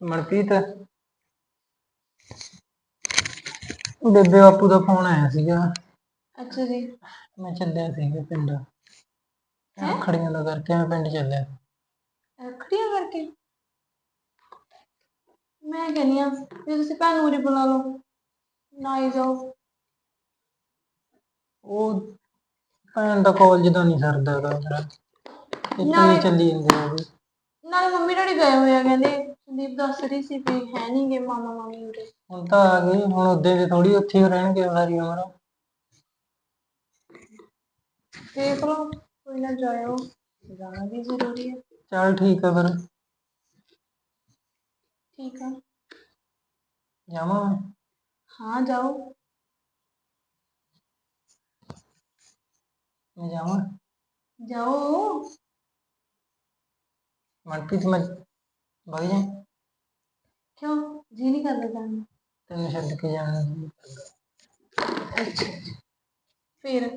ਮਨਪ੍ਰੀਤ ਬੇਬੇ ਬਾਪੂ ਦਾ ਫੋਨ ਆਇਆ ਸੀਗਾ। ਅੱਛਾ ਜੀ। ਮੈਂ ਚੱਲਿਆ ਸੀਗਾ ਪਿੰਡ। ਖੜੀਆਂ ਦਾ ਕਰਕੇ ਮੈਂ ਪਿੰਡ ਚੱਲਿਆ। ਰੱਖੜੀਆਂ ਕਰਕੇ? ਮੈਂ ਕਹਿੰਦੀ ਆ ਵੀ ਤੁਸੀਂ ਭੈਣ ਨੂੰ ਉਰੇ ਬੁਲਾ ਲਓ। ਨਾ ਹੀ ਜਾਓ। ਉਹ ਭੈਣ ਦਾ ਕਾਲਜ ਦਾ ਨਹੀਂ ਸਰਦਾ ਮੇਰਾ ਇੱਥੇ ਹੀ ਚੱਲੀ ਜਾਂਦੇ ਆ ਉਹ ਵੀ। ਨਾਲੇ ਮੰਮੀ ਡੈਡੀ ਗਏ ਹੋਏ ਆ ਕਹਿੰਦੇ ਸੰਦੀਪ ਦੱਸ ਰਹੀ ਸੀ ਵੀ ਹੈ ਨਹੀਂ ਗੇ ਮਾਮਾ ਮਾਮੀ ਉਰੇ। ਹੁਣ ਤਾਂ ਆ ਗਏ ਹੁਣ ਉਦੋਂ ਦੇ ਥੋੜੀ ਉੱਥੇ ਹੀ ਰਹਿਣਗੇ ਸਾਰੀ ਉਮਰ। ਦੇਖ ਲਓ ਕੋਈ ਨਾ ਜਾਇਓ ਜਾਣਾ ਵੀ ਜ਼ਰੂਰੀ ਹੈ ਚੱਲ ਠੀਕ ਆ ਫਿਰ। ਠੀਕ ਆ। ਜਾਵਾਂ ਮੈਂ? ਹਾਂ ਜਾਓ। ਮੈਂ ਜਾਵਾਂ। ਜਾਓ। ਮਨਪ੍ਰੀਤ ਮੈਂ ਵਗ ਜਾ। ਕਿਉਂ? ਜੀ ਨਹੀਂ ਕਰਦਾ ਜਾਣ ਨੂੰ। ਤੈਨੂੰ ਛੱਡ ਕੇ ਜਾਣਾ ਜੀ। ਫਿਰ?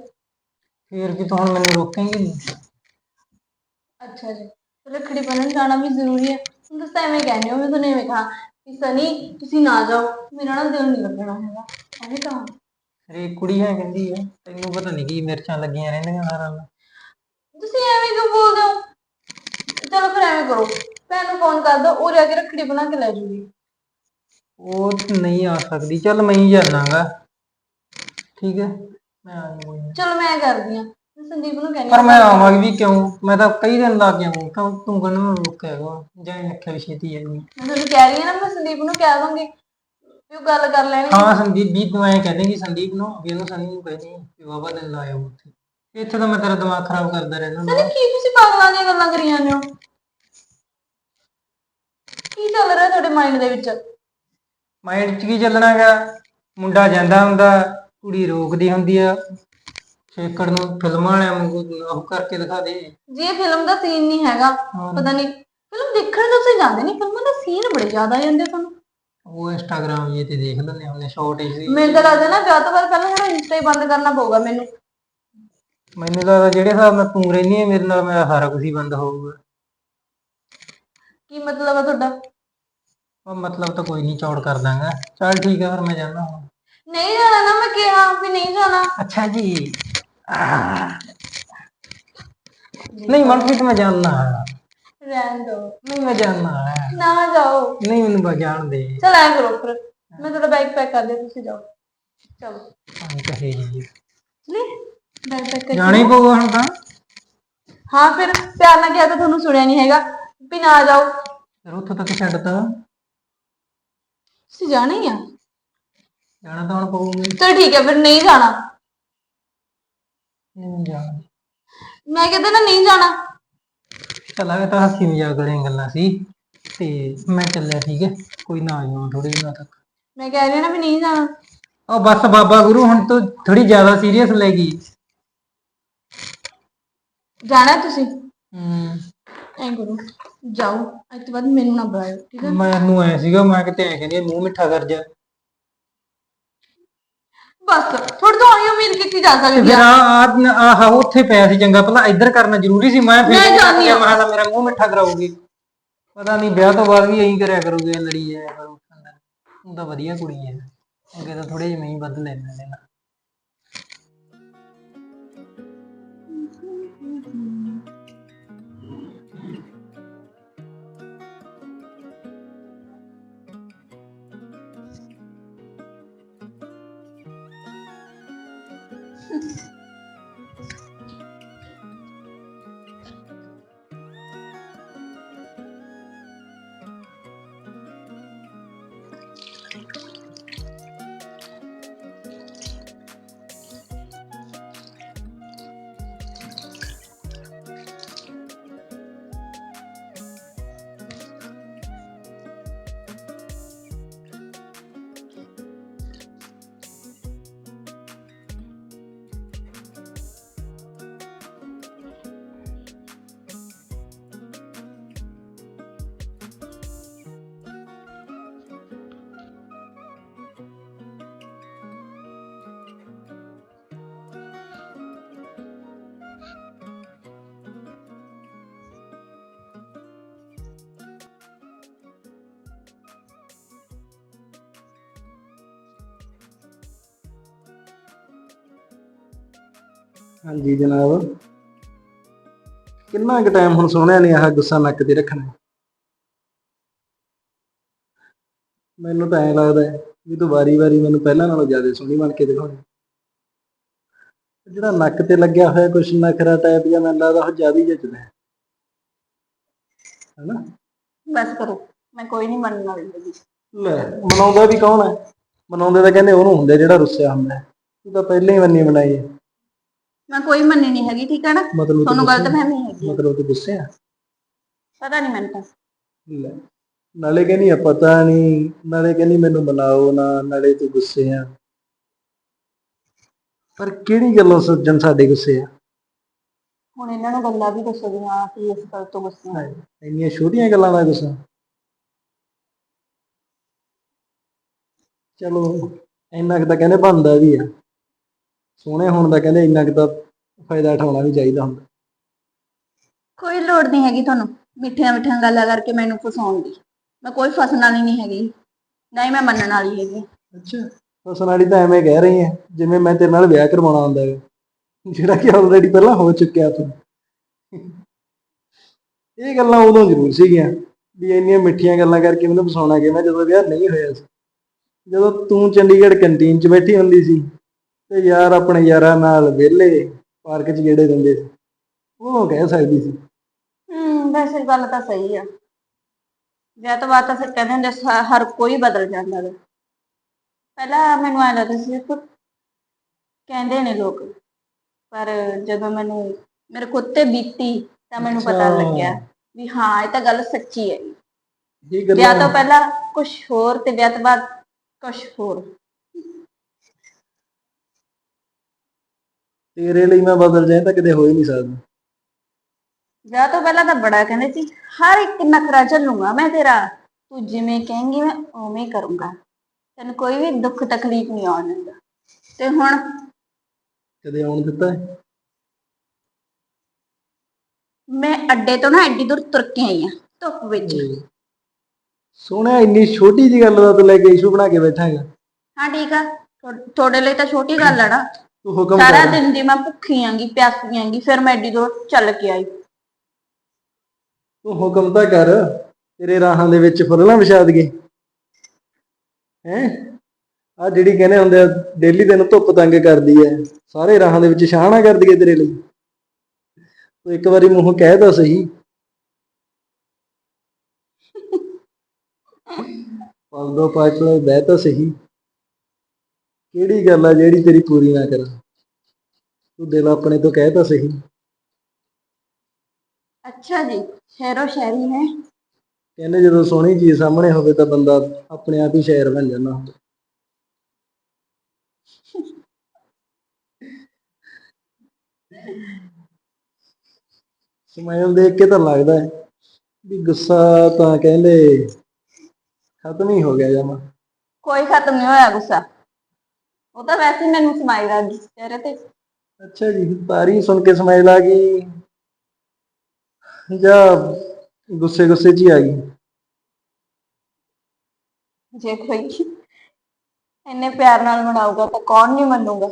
ਫਿਰ ਕੀ ਤੂੰ ਹੁਣ ਮੈਨੂੰ ਰੋਕੇਂਗੀ ਨੀ? ਅੱਛਾ ਜੀ ਰੱਖੜੀ ਬੰਨਣ ਜਾਣਾ ਵੀ ਜ਼ਰੂਰੀ ਹੈ ਹੁਣ ਤੁਸੀਂ ਤਾਂ ਐਵੇਂ ਕਹਿੰਦੇ ਹੋ ਮੈਂ ਤੁਹਾਨੂੰ ਐਵੇਂ ਕਹਾ ਕਿ ਸਨੀ ਤੁਸੀਂ ਨਾ ਜਾਓ। ਮੇਰਾ ਨਾ ਦਿਲ ਨਹੀਂ ਲੱਗਣਾ ਹੈਗਾ। ਐਵੇਂ ਕਹਾ ਇਹ ਕੁੜੀ ਹੈ ਕਹਿੰਦੀ ਹੈ ਤੈਨੂੰ ਪਤਾ ਨਹੀਂ ਕੀ ਮਿਰਚਾਂ ਲੱਗੀਆਂ ਰਹਿੰਦੀਆਂ ਸਾਰਾ ਦਿਨ। ਤੁਸੀਂ ਐਵੇਂ ਕਿਉਂ ਬੋਲਦੇ ਹੋ? ਚਲੋ ਫਿਰ ਐਵੇਂ ਕਰੋ। ਭੈਣ ਨੂੰ ਫੋਨ ਕਰ ਦਿਓ ਉਹ ਜਾ ਕੇ ਰੱਖੜੀ ਬਣਾ ਕੇ ਲੈ ਜੂਗੀ। ਉਹ ਨਹੀਂ ਆ ਸਕਦੀ ਚੱਲ ਮੈਂ ਹੀ ਜਾਣਾਗਾ। ਠੀਕ ਹੈ ਮੈਂ ਆ ਜਾਊਂਗਾ। ਨਾ। ਚਲੋ ਮੈਂ ਕਰਦੀ ਆ ਸੰਦੀਪ ਨੂੰ ਕਹਿੰਦੀ ਪਰ ਮੈਂ ਆਵਾਂਗੀ ਵੀ ਕਿਉਂ? ਮੈਂ ਤਾਂ ਕਈ ਦਿਨ ਲਾ ਕੇ ਆਵਾਂ ਤਾਂ ਤੂੰ ਕਹਿੰਦਾ ਮੈਂ ਰੁਕਿਆਗਾ ਜਾਂ ਰੱਖਿਆ ਵੀ ਛੇਤੀ ਆਈ ਮੈਂ ਤੁਹਾਨੂੰ ਕਹਿ ਰਹੀ ਹਾਂ ਨਾ ਮੈਂ ਸੰਦੀਪ ਨੂੰ ਕਹਿ ਦੂੰਗੀ ਵੀ ਉਹ ਗੱਲ ਕਰ ਲੈਣੀ। ਹਾਂ ਸੰਦੀਪ ਵੀ ਤੂੰ ਐਂ ਕਹਿ ਦੇਂਗੀ ਸੰਦੀਪ ਨੂੰ ਵੀ ਇਹਨੂੰ ਸੰਦੀਪ ਨੂੰ ਕਹਿ ਦੇ ਵੀ ਬਾਬਾ ਦਿਨ ਲਾਇਆ ਉੱਥੇ। ਇੱਥੇ ਤਾਂ ਮੈਂ ਤੇਰਾ ਦਿਮਾਗ ਖਰਾਬ ਕਰਦਾ ਰਹਿੰਦਾ ਸਨੀ ਕੀ ਤੁਸੀਂ ਪਾਗਲਾਂ ਦੀਆਂ ਗੱਲਾਂ ਕਰੀ ਜਾਂਦੇ ਹੋ? ਕੀ ਚੱਲ ਰਿਹਾ ਤੁਹਾਡੇ ਮਾਈਂਡ ਦੇ ਵਿੱਚ? ਮਾਈਂਡ 'ਚ ਕੀ ਚੱਲਣਾਗਾ ਮੁੰਡਾ ਜਾਂਦਾ ਹੁੰਦਾ ਕੁੜੀ ਰੋਕਦੀ ਹੁੰਦੀ ਆ। ਛੇਕੜ ਨੂੰ ਫਿਲਮਾਂ ਵਾਲਿਆਂ ਵਾਂਗੂ ਉਹ ਕਰਕੇ ਦਿਖਾ ਦੇ। ਜੀ ਇਹ ਫਿਲਮ ਦਾ ਸੀਨ ਨਹੀਂ ਹੈਗਾ ਹਾਂ। ਪਤਾ ਨਹੀਂ ਫਿਲਮ ਦੇਖਣ ਤਾਂ ਤੁਸੀਂ ਜਾਂਦੇ ਨਹੀਂ? ਫਿਲਮਾਂ ਦਾ ਸੀਨ ਬੜੇ ਜ਼ਿਆਦਾ ਆ ਜਾਂਦੇ ਤੁਹਾਨੂੰ। ਉਹ ਇੰਸਟਾਗ੍ਰਾਮ ਜੇ ਤੇ ਦੇਖ ਲੈਂਦੇ ਹੁੰਦੇ ਸ਼ਾਰਟ ਹੀ ਮੈਨੂੰ ਤਾਂ ਲੱਗਦਾ ਨਾ ਵਿਆਹ ਤੋਂ ਬਾਅਦ ਪਹਿਲਾਂ ਜਿਹੜਾ ਇੰਸਟਾ ਹੀ ਬੰਦ ਕਰਨਾ ਪਊਗਾ ਮੈਨੂੰ। ਮੈਨੂੰ ਲੱਗਦਾ ਜਿਹੜੇ ਹਿਸਾਬ ਨਾਲ ਤੂੰ ਰਹਿੰਦੀ ਹੈ ਮੇਰੇ ਨਾਲ ਮੇਰਾ ਸਾਰਾ ਕੁਝ ਹੀ ਬੰਦ ਹੋਊਗਾ। ਕੀ ਮਤਲਬ ਆ ਤੁਹਾਡਾ? ਉਹ ਮਤਲਬ ਤਾਂ ਕੋਈ ਨਹੀਂ ਚੌੜ ਕਰ ਦਾਂਗਾ। ਚੱਲ ਠੀਕ ਹੈ ਫਿਰ ਮੈਂ ਜਾਂਦਾ ਹਾਂ ਨਹੀਂ ਜਾਣਾ ਨਾ ਮੈਂ ਕਿਹਾ ਵੀ ਨਹੀਂ ਜਾਣਾ। ਅੱਛਾ ਜੀ। ਨਹੀਂ ਮਨਪ੍ਰੀਤ ਮੈਂ ਜਾਣਾ। ਰਹਿਣ ਦੋ। ਨਹੀਂ ਮੈਂ ਜਾਣਾ। ਨਾ ਜਾਓ। ਨਹੀਂ ਮੈਨੂੰ ਬਗਿਆਨ ਦੇ। ਚਲ ਐਂ ਕਰੋ ਫਿਰ ਮੈਂ ਤੁਹਾਡਾ ਬੈਗ ਪੈਕ ਕਰ ਲਿਆ ਤੁਸੀਂ ਜਾਓ। ਚਲੋ। ਹਾਂ ਕਹੇ ਜੀ ਚਲੇ ਬੈਗ ਪੈਕ ਕਰ ਜਾਣਾ ਹੀ ਪਊਗਾ ਹੁਣ ਤਾਂ। ਹਾਂ ਫਿਰ ਪਿਆਰ ਨਾਲ ਕਿਹਾ ਤਾਂ ਤੁਹਾਨੂੰ ਸੁਣਿਆ ਨਹੀਂ ਹੈਗਾ। ਵੀ ਨਾ ਜਾਓ। ਫਿਰ ਉੱਥੋਂ ਤੱਕ ਛੱਡਤਾ ਤੁਸੀਂ ਜਾਣਾ ਹੀ ਆ। ਜਾਣਾ ਤਾਂ ਹੁਣ ਪਊਗਾ। ਹੀ। ਚਲ ਠੀਕ ਹੈ ਫਿਰ ਨਹੀਂ ਜਾਣਾ। ਨਹੀਂ ਜਾਣਾ। ਮੈਂ ਕਹਿੰਦਾ ਨਾ ਨਹੀਂ ਜਾਣਾ। ਚੱਲ ਇਹ ਤਾਂ ਹੱਸੀ ਮਜ਼ਾਕ ਵਾਲੀਆਂ ਗੱਲਾਂ ਸੀ। ਤੇ ਮੈਂ ਚੱਲਿਆ ਠੀਕ ਹੈ ਕੋਈ ਨਾ ਆਇਆ ਥੋੜੇ ਦਿਨਾਂ ਤੱਕ। ਮੈਂ ਕਹਿ ਰਹੀ ਹਾਂ ਨਾ ਵੀ ਨਹੀਂ ਜਾਣਾ। ਉਹ ਬਸ ਬਾਬਾ ਗੁਰੂ ਹੁਣ ਤੂੰ ਥੋੜੀ ਜ਼ਿਆਦਾ ਸੀਰੀਅਸ ਲੈ ਗਈ। ਜਾਣਾ ਤੁਸੀਂ? ਹੂੰ। ਐਂ ਕਰੋ। ਜਾਓ ਅੱਜ ਤੋਂ ਬਾਅਦ ਮੈਨੂੰ ਨਾ ਬੁਲਾਇਓ ਠੀਕ ਹੈ ਮੈਨੂੰ ਐ ਸੀਗਾ ਮੈਂ ਕਿਤੇ ਐ ਕਹਿੰਦੀ ਮੂੰਹ ਮਿੱਠਾ ਕਰ ਜਾ। ਬਸ ਥੋੜੀ ਤੋਂ ਆਈ ਉਮੀਦ ਕੀਤੀ ਜਾ ਤੇ ਸਕਦੀ ਫਿਰ ਆ ਆ ਆਹ ਉੱਥੇ ਪਿਆ ਸੀ ਚੰਗਾ ਭਲਾ ਇੱਧਰ ਕਰਨਾ ਜ਼ਰੂਰੀ ਸੀ ਮੈਂ ਫਿਰ ਮੈਂ ਜਾਂਦੀ ਹਾਂ। ਮੈਂ ਮੇਰਾ ਮੂੰਹ ਮਿੱਠਾ ਕਰਾਉਗੀ ਪਤਾ ਨਹੀਂ ਵਿਆਹ ਤੋਂ ਬਾਅਦ ਵੀ ਐਂ ਕਰਿਆ ਕਰੂਗੇ ਲੜੀ ਜਾਇਆ ਕਰੂ ਉਹ ਤਾਂ ਵਧੀਆ ਕੁੜੀ ਹੈ ਅੱਗੇ ਤਾਂ ਥੋੜੇ ਜਿਹਾ ਮੈਂ ਹੀ ਵੱਧ ਲੈਣਾ ਲੈਣਾ Tschüss. ਹਾਂਜੀ ਜਨਾਬ। ਕਿੰਨਾ ਕੁ ਟਾਈਮ ਹੁਣ ਸੋਹਣਿਆ ਨੇ ਆਹ ਗੁੱਸਾ ਨੱਕ ਤੇ ਰੱਖਣਾ? ਮੈਨੂੰ ਤਾਂ ਐਂ ਲੱਗਦਾ ਹੈ ਵੀ ਤੂੰ ਵਾਰੀ-ਵਾਰੀ ਮੈਨੂੰ ਪਹਿਲਾਂ ਨਾਲੋਂ ਜ਼ਿਆਦਾ ਸੋਹਣੀ ਬਣ ਕੇ ਦਿਖਾਉਣੀ। ਜਿਹੜਾ ਨੱਕ ਤੇ ਲੱਗਿਆ ਹੋਇਆ ਕੁਛ ਨਖਰਾ ਟਾਈਪ ਜਾਂ ਮੈਨੂੰ ਲੱਗਦਾ ਉਹ ਜ਼ਿਆਦਾ ਹੀ ਜੱਜਦਾ ਹੈ। ਹੈਨਾ? ਬਸ ਕਰੋ ਮੈਂ ਕੋਈ ਨਹੀਂ ਮੰਨਣ ਵਾਲੀ ਹੈਗੀ। ਲੈ ਮਨਾਉਂਦਾ ਵੀ ਕੌਣ ਹੈ? ਮਨਾਉਂਦੇ ਤਾਂ ਕਹਿੰਦੇ ਉਹਨੂੰ ਹੁੰਦੇ ਜਿਹੜਾ ਰੁੱਸਿਆ ਹੁੰਦਾ ਹੈ। ਤੂੰ ਤਾਂ ਪਹਿਲਾਂ ਹੀ ਮੰਨੀ ਬਣਾਈ ਹੈ। ਮੈਂ ਕੋਈ ਮੰਨੀ ਨਹੀਂ ਹੈਗੀ ਠੀਕ ਹੈ ਨਾ? ਮਤਲਬ ਤੁਹਾਨੂੰ ਗਲਤ ਫਹਿਮੀ ਹੈਗੀ। ਮਤਲਬ ਤੂੰ ਗੁੱਸੇ ਆ? ਪਤਾ ਨਹੀਂ ਮੈਨੂੰ ਤਾਂ। ਲੈ ਨਾਲੇ ਕਹਿੰਦੀ ਆ ਪਤਾ ਨਹੀਂ ਨਾਲੇ ਕਹਿੰਦੀ ਮੈਨੂੰ ਮਨਾਓ ਨਾ ਨਾਲੇ ਤੂੰ ਗੁੱਸੇ ਆ। ਪਰ ਕਿਹੜੀ ਗੱਲੋਂ ਸੱਜਣ ਸਾਡੇ ਗੁੱਸੇ ਆ? ਹੁਣ ਇਹਨਾਂ ਨੂੰ ਗੱਲਾਂ ਵੀ ਦੱਸੋ ਵੀ ਹਾਂ ਕਿ ਇਸ ਗੱਲ ਤੋਂ ਗੁੱਸੇ ਹਾਂ ਇੰਨੀਆਂ ਛੋਟੀਆਂ ਗੱਲਾਂ ਦਾ ਗੁੱਸਾ। ਚਲੋ ਇੰਨਾ ਕੁ ਤਾਂ ਕਹਿੰਦੇ ਬਣਦਾ ਵੀ ਆ। ਸੋਹਣੇ ਹੋਣ ਦਾ ਕਹਿੰਦੇ ਇੰਨਾ ਕੁ ਤਾਂ ਫਾਇਦਾ ਉਠਾਉਣਾ ਵੀ ਚਾਹੀਦਾ ਹੁੰਦਾ। ਕੋਈ ਲੋੜ ਨਹੀਂ ਹੈਗੀ ਤੁਹਾਨੂੰ ਮਿੱਠੀਆਂ ਮਿੱਠੀਆਂ ਗੱਲਾਂ ਕਰਕੇ ਮੈਨੂੰ ਫਸਾਉਣ ਦੀ। ਮੈਂ ਕੋਈ ਫਸਣ ਵਾਲੀ ਨਹੀਂ ਹੈਗੀ ਨਾ ਹੀ ਮੈਂ ਮੰਨਣ ਵਾਲੀ ਹੈਗੀ। ਅੱਛਾ ਫਸਣ ਵਾਲੀ ਤਾਂ ਐਵੇਂ ਕਹਿ ਰਹੀ ਹੈ ਜਿਵੇਂ ਮੈਂ ਤੇਰੇ ਨਾਲ ਵਿਆਹ ਕਰਵਾਉਣਾ ਹੁੰਦਾ ਹੈ। ਜਿਹੜਾ ਕਿ ਆਲਰੇਡੀ ਪਹਿਲਾਂ ਹੋ ਚੁੱਕਿਆ ਤੂੰ। ਇਹ ਗੱਲਾਂ ਉਦੋਂ ਜ਼ਰੂਰ ਸੀਗੀਆਂ ਵੀ ਇੰਨੀਆਂ ਮਿੱਠੀਆਂ ਗੱਲਾਂ ਕਰਕੇ ਮੈਨੂੰ ਫਸਾਉਣਾ ਕਿ ਮੈਂ ਜਦੋਂ ਵਿਆਹ ਨਹੀਂ ਹੋਇਆ ਸੀ। ਜਦੋਂ ਤੂੰ ਚੰਡੀਗੜ੍ਹ ਕੰਟੀਨ 'ਚ ਬੈਠੀ ਹੁੰਦੀ ਸੀ ਤੇ ਯਾਰ ਆਪਣੇ ਯਾਰਾਂ ਨਾਲ ਵਿਹਲੇ ਪਾਰਕ 'ਚ ਗੇੜੇ ਦਿੰਦੇ ਸੀ। ਉਹ ਕਹਿ ਸਕਦੀ ਸੀ। ਹੂੰ ਵੈਸੇ ਗੱਲ ਤਾਂ ਸਹੀ ਆ। ਵਿਆਹ ਤੋਂ ਬਾਅਦ ਤਾਂ ਫਿਰ ਕਹਿੰਦੇ ਹੁੰਦੇ ਸ- ਹਰ ਕੋਈ ਬਦਲ ਜਾਂਦਾ ਵਾ ਪਹਿਲਾਂ ਮੈਨੂੰ ਐਂ ਲੱਗਦਾ ਸੀ ਕਿ ਕਹਿੰਦੇ ਨੇ ਲੋਕ ਪਰ ਜਦੋਂ ਮੈਨੂੰ ਮੇਰੇ ਖੁਦ ਤੇ ਬੀਤੀ ਤਾਂ ਮੈਨੂੰ ਪਤਾ ਅੱਛਾ। ਲੱਗਿਆ ਵੀ ਹਾਂ ਇਹ ਤਾਂ ਗੱਲ ਸੱਚੀ ਹੈ ਇਹ ਵਿਆਹ ਗੱਲਾਂ ਤੋਂ ਪਹਿਲਾਂ ਕੁਝ ਹੋਰ ਤੇ ਵਿਆਹ ਤੋਂ ਬਾਅਦ ਕੁਝ ਹੋਰ। ਤੇਰੇ ਲਈ ਮੈਂ ਬਦਲ ਜਾਏ ਤਾਂ ਕਿਤੇ ਹੋ ਹੀ ਨਹੀਂ ਸਕਦਾ। ਵਿਆਹ ਤੋਂ ਪਹਿਲਾਂ ਤਾਂ ਬੜਾ ਕਹਿੰਦੇ ਸੀ ਹਰ ਇੱਕ ਨਖਰਾ ਝੱਲੂਗਾ ਮੈਂ ਤੇਰਾ ਤੂੰ ਜਿਵੇਂ ਕਹੇਂਗੀ ਮੈਂ ਉਵੇਂ ਹੀ ਕਰੂੰਗਾ। ਤੈਨੂੰ ਕੋਈ ਵੀ ਦੁੱਖ ਤਕਲੀਫ ਨਹੀਂ ਆਉਣ ਦਿੰਦਾ। ਤੇ ਹੁਣ ਕਦੇ ਆਉਣ ਦਿੱਤਾ ਹੈ? ਮੈਂ ਅੱਡੇ ਤੋਂ ਨਾ ਐਡੀ ਦੂਰ ਤੁਰ ਕੇ ਆਈ ਆ ਧੁੱਪ ਵਿੱਚ। ਸੋਹਣਿਆ ਇੰਨੀ ਛੋਟੀ ਜੀ ਗੱਲ ਦਾ ਤੂੰ ਲੈ ਕੇ ਇਸ਼ੂ ਬਣਾ ਕੇ ਬੈਠਾ ਹੈਗਾ। ਹਾਂ ਠੀਕ ਆ। ਤੁਹਾ- ਤੁਹਾਡੇ ਲਈ ਤਾਂ ਛੋਟੀ ਗੱਲ ਆ ਨਾ। ਤੂੰ ਹੁਕਮ ਸਾਰਾ ਦਿਨ ਦੀ ਮੈਂ ਭੁੱਖੀ ਆਂਗੀ ਪਿਆਸੀ ਆਂਗੀ ਫਿਰ ਮੈਂ ਐਡੀ ਦੂਰ ਚੱਲ ਕੇ ਆਈ। ਤੂੰ ਹੁਕਮ ਤਾਂ ਕਰ ਤੇਰੇ ਰਾਹਾਂ ਦੇ ਵਿੱਚ ਫੁੱਲਾਂ ਵਿਛਾ ਦਈਏ। ਹੈ? ਆ ਜਿਹੜੀ ਕਹਿੰਦੇ ਹੁੰਦੇ ਆ ਡੇਲੀ ਤੈਨੂੰ ਧੁੱਪ ਤੰਗ ਕਰਦੀ ਐ ਸਾਰੇ ਰਾਹਾਂ ਦੇ ਵਿੱਚ ਛਾਣਾ ਕਰ ਦਈਏ ਤੇਰੇ ਲਈ। ਤੂੰ ਇੱਕ ਵਾਰੀ ਮੂੰਹ ਕਹਿ ਤਾਂ ਸਹੀ। ਪਲ ਦੋ ਪਾਚਲੇ ਬਹਿ ਤਾਂ ਸਹੀ। ਕਿਹੜੀ ਗੱਲ ਆ ਜਿਹੜੀ ਤੇਰੀ ਪੂਰੀ ਨਾ ਕਰਾਂ? ਤੂੰ ਦਿਲ ਆਪਣੇ ਤੋਂ ਕਹਿ ਤਾਂ ਸਹੀ। ਅੱਛਾ ਜੀ ਸ਼ਹਿਰੋ ਸ਼ਹਿਰੀ ਹੈ। ਕਹਿੰਦੇ ਜਦੋਂ ਸੋਹਣੀ ਚੀਜ਼ ਸਾਹਮਣੇ ਹੋਵੇ ਤਾਂ ਬੰਦਾ ਆਪਣੇ ਆਪ ਹੀ ਸ਼ਾਇਰ ਬਣ ਜਾਂਦਾ। ਹੁੰਦਾ ਸਮਾਈਲ ਦੇਖ ਕੇ ਤਾਂ ਲੱਗਦਾ ਹੈ ਵੀ ਗੁੱਸਾ ਤਾਂ ਕਹਿੰਦੇ ਖਤਮ ਹੀ ਹੋ ਗਿਆ ਜਮਾ। ਕੋਈ ਖਤਮ ਨਹੀਂ ਹੋਇਆ ਗੁੱਸਾ। ਉਹ ਤਾਂ ਵੈਸੇ ਹੀ ਮੈਨੂੰ ਸਮਾਈ ਆ ਗਈ ਚਿਹਰੇ ਤੇ। ਅੱਛਾ ਜੀ ਤਾਰੀ ਸੁਣ ਕੇ ਸਮਾਈਲ ਆ ਗਈ। ਜਾਂ ਗੁੱਸੇ ਗੁੱਸੇ 'ਚ ਹੀ ਆ ਗਈ। ਜੇ ਕੋਈ ਇੰਨੇ ਪਿਆਰ ਨਾਲ ਮਨਾਊਗਾ ਤਾਂ ਕੌਣ ਨਹੀਂ ਮੰਨੂਗਾ?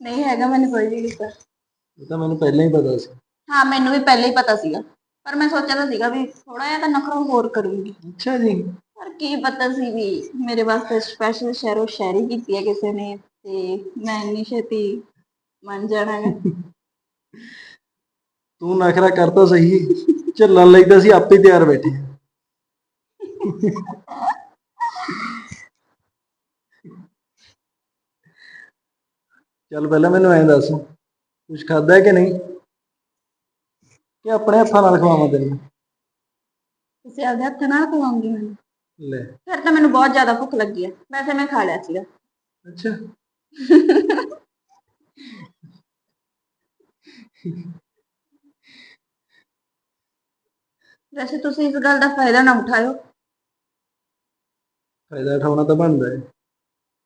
ਨਹੀਂ ਹੈਗਾ ਮੈਨੂੰ ਕੋਈ ਵੀ ਗੁੱਸਾ ਇਹ ਤਾਂ ਮੈਨੂੰ ਪਹਿਲਾਂ ਹੀ ਪਤਾ ਸੀ। ਹਾਂ ਮੈਨੂੰ ਵੀ ਪਹਿਲਾਂ ਹੀ ਪਤਾ ਸੀਗਾ। ਪਰ ਮੈਂ ਸੋਚਿਆ ਤਾਂ ਸੀਗਾ ਵੀ ਥੋੜਾ ਜਿਹਾ ਤਾਂ ਨਖਰਾ ਹੋਰ ਕਰੂੰਗੀ। ਅੱਛਾ ਜੀ। ਪਰ ਕੀ ਪਤਾ ਸੀ ਵੀ ਮੇਰੇ ਵਾਸਤੇ ਸਪੈਸ਼ਲ ਸ਼ਹਿਰੋ ਸ਼ਾਇਰੀ ਕੀਤੀ ਹੈ ਕਿਸੇ ਨੇ ਤੇ ਮੈਂ ਇੰਨੀ ਛੇਤੀ ਮੰਨ ਜਾਣਾ ਹੈ। ਤੂੰ ਨਖਰਾ ਕਰਤਾ ਸਹੀ ਝੱਲਣ ਲਈ ਤਾਂ ਅਸੀਂ ਆਪੇ ਤਿਆਰ ਬੈਠੇ ਹਾਂ। ਚੱਲ ਪਹਿਲਾਂ ਮੈਨੂੰ ਐਂ ਦੱਸ ਕੁਝ ਖਾਦਾ ਹੈ ਕਿ ਨਹੀਂ? ਕਿ ਆਪਣੇ ਹੱਥਾਂ ਨਾਲ ਖਵਾਵਾਂ ਤੈਨੂੰ? ਤੁਸੀਂ ਆਪਦੇ ਹੱਥ ਨਾਲ ਖਵਾਉਂਗੀ ਮੈਨੂੰ? ਲੈ। ਫਿਰ ਤਾਂ ਮੈਨੂੰ ਬਹੁਤ ਜ਼ਿਆਦਾ ਭੁੱਖ ਲੱਗੀ ਹੈ ਵੈਸੇ ਮੈਂ ਖਾ ਲਿਆ ਸੀਗਾ। ਅੱਛਾ। ਵੈਸੇ ਤੁਸੀਂ ਇਸ ਗੱਲ ਦਾ ਫਾਇਦਾ ਨਾ ਉਠਾਇਓ। ਫਾਇਦਾ ਉਠਾਉਣਾ ਤਾਂ ਬਣਦਾ ਹੈ।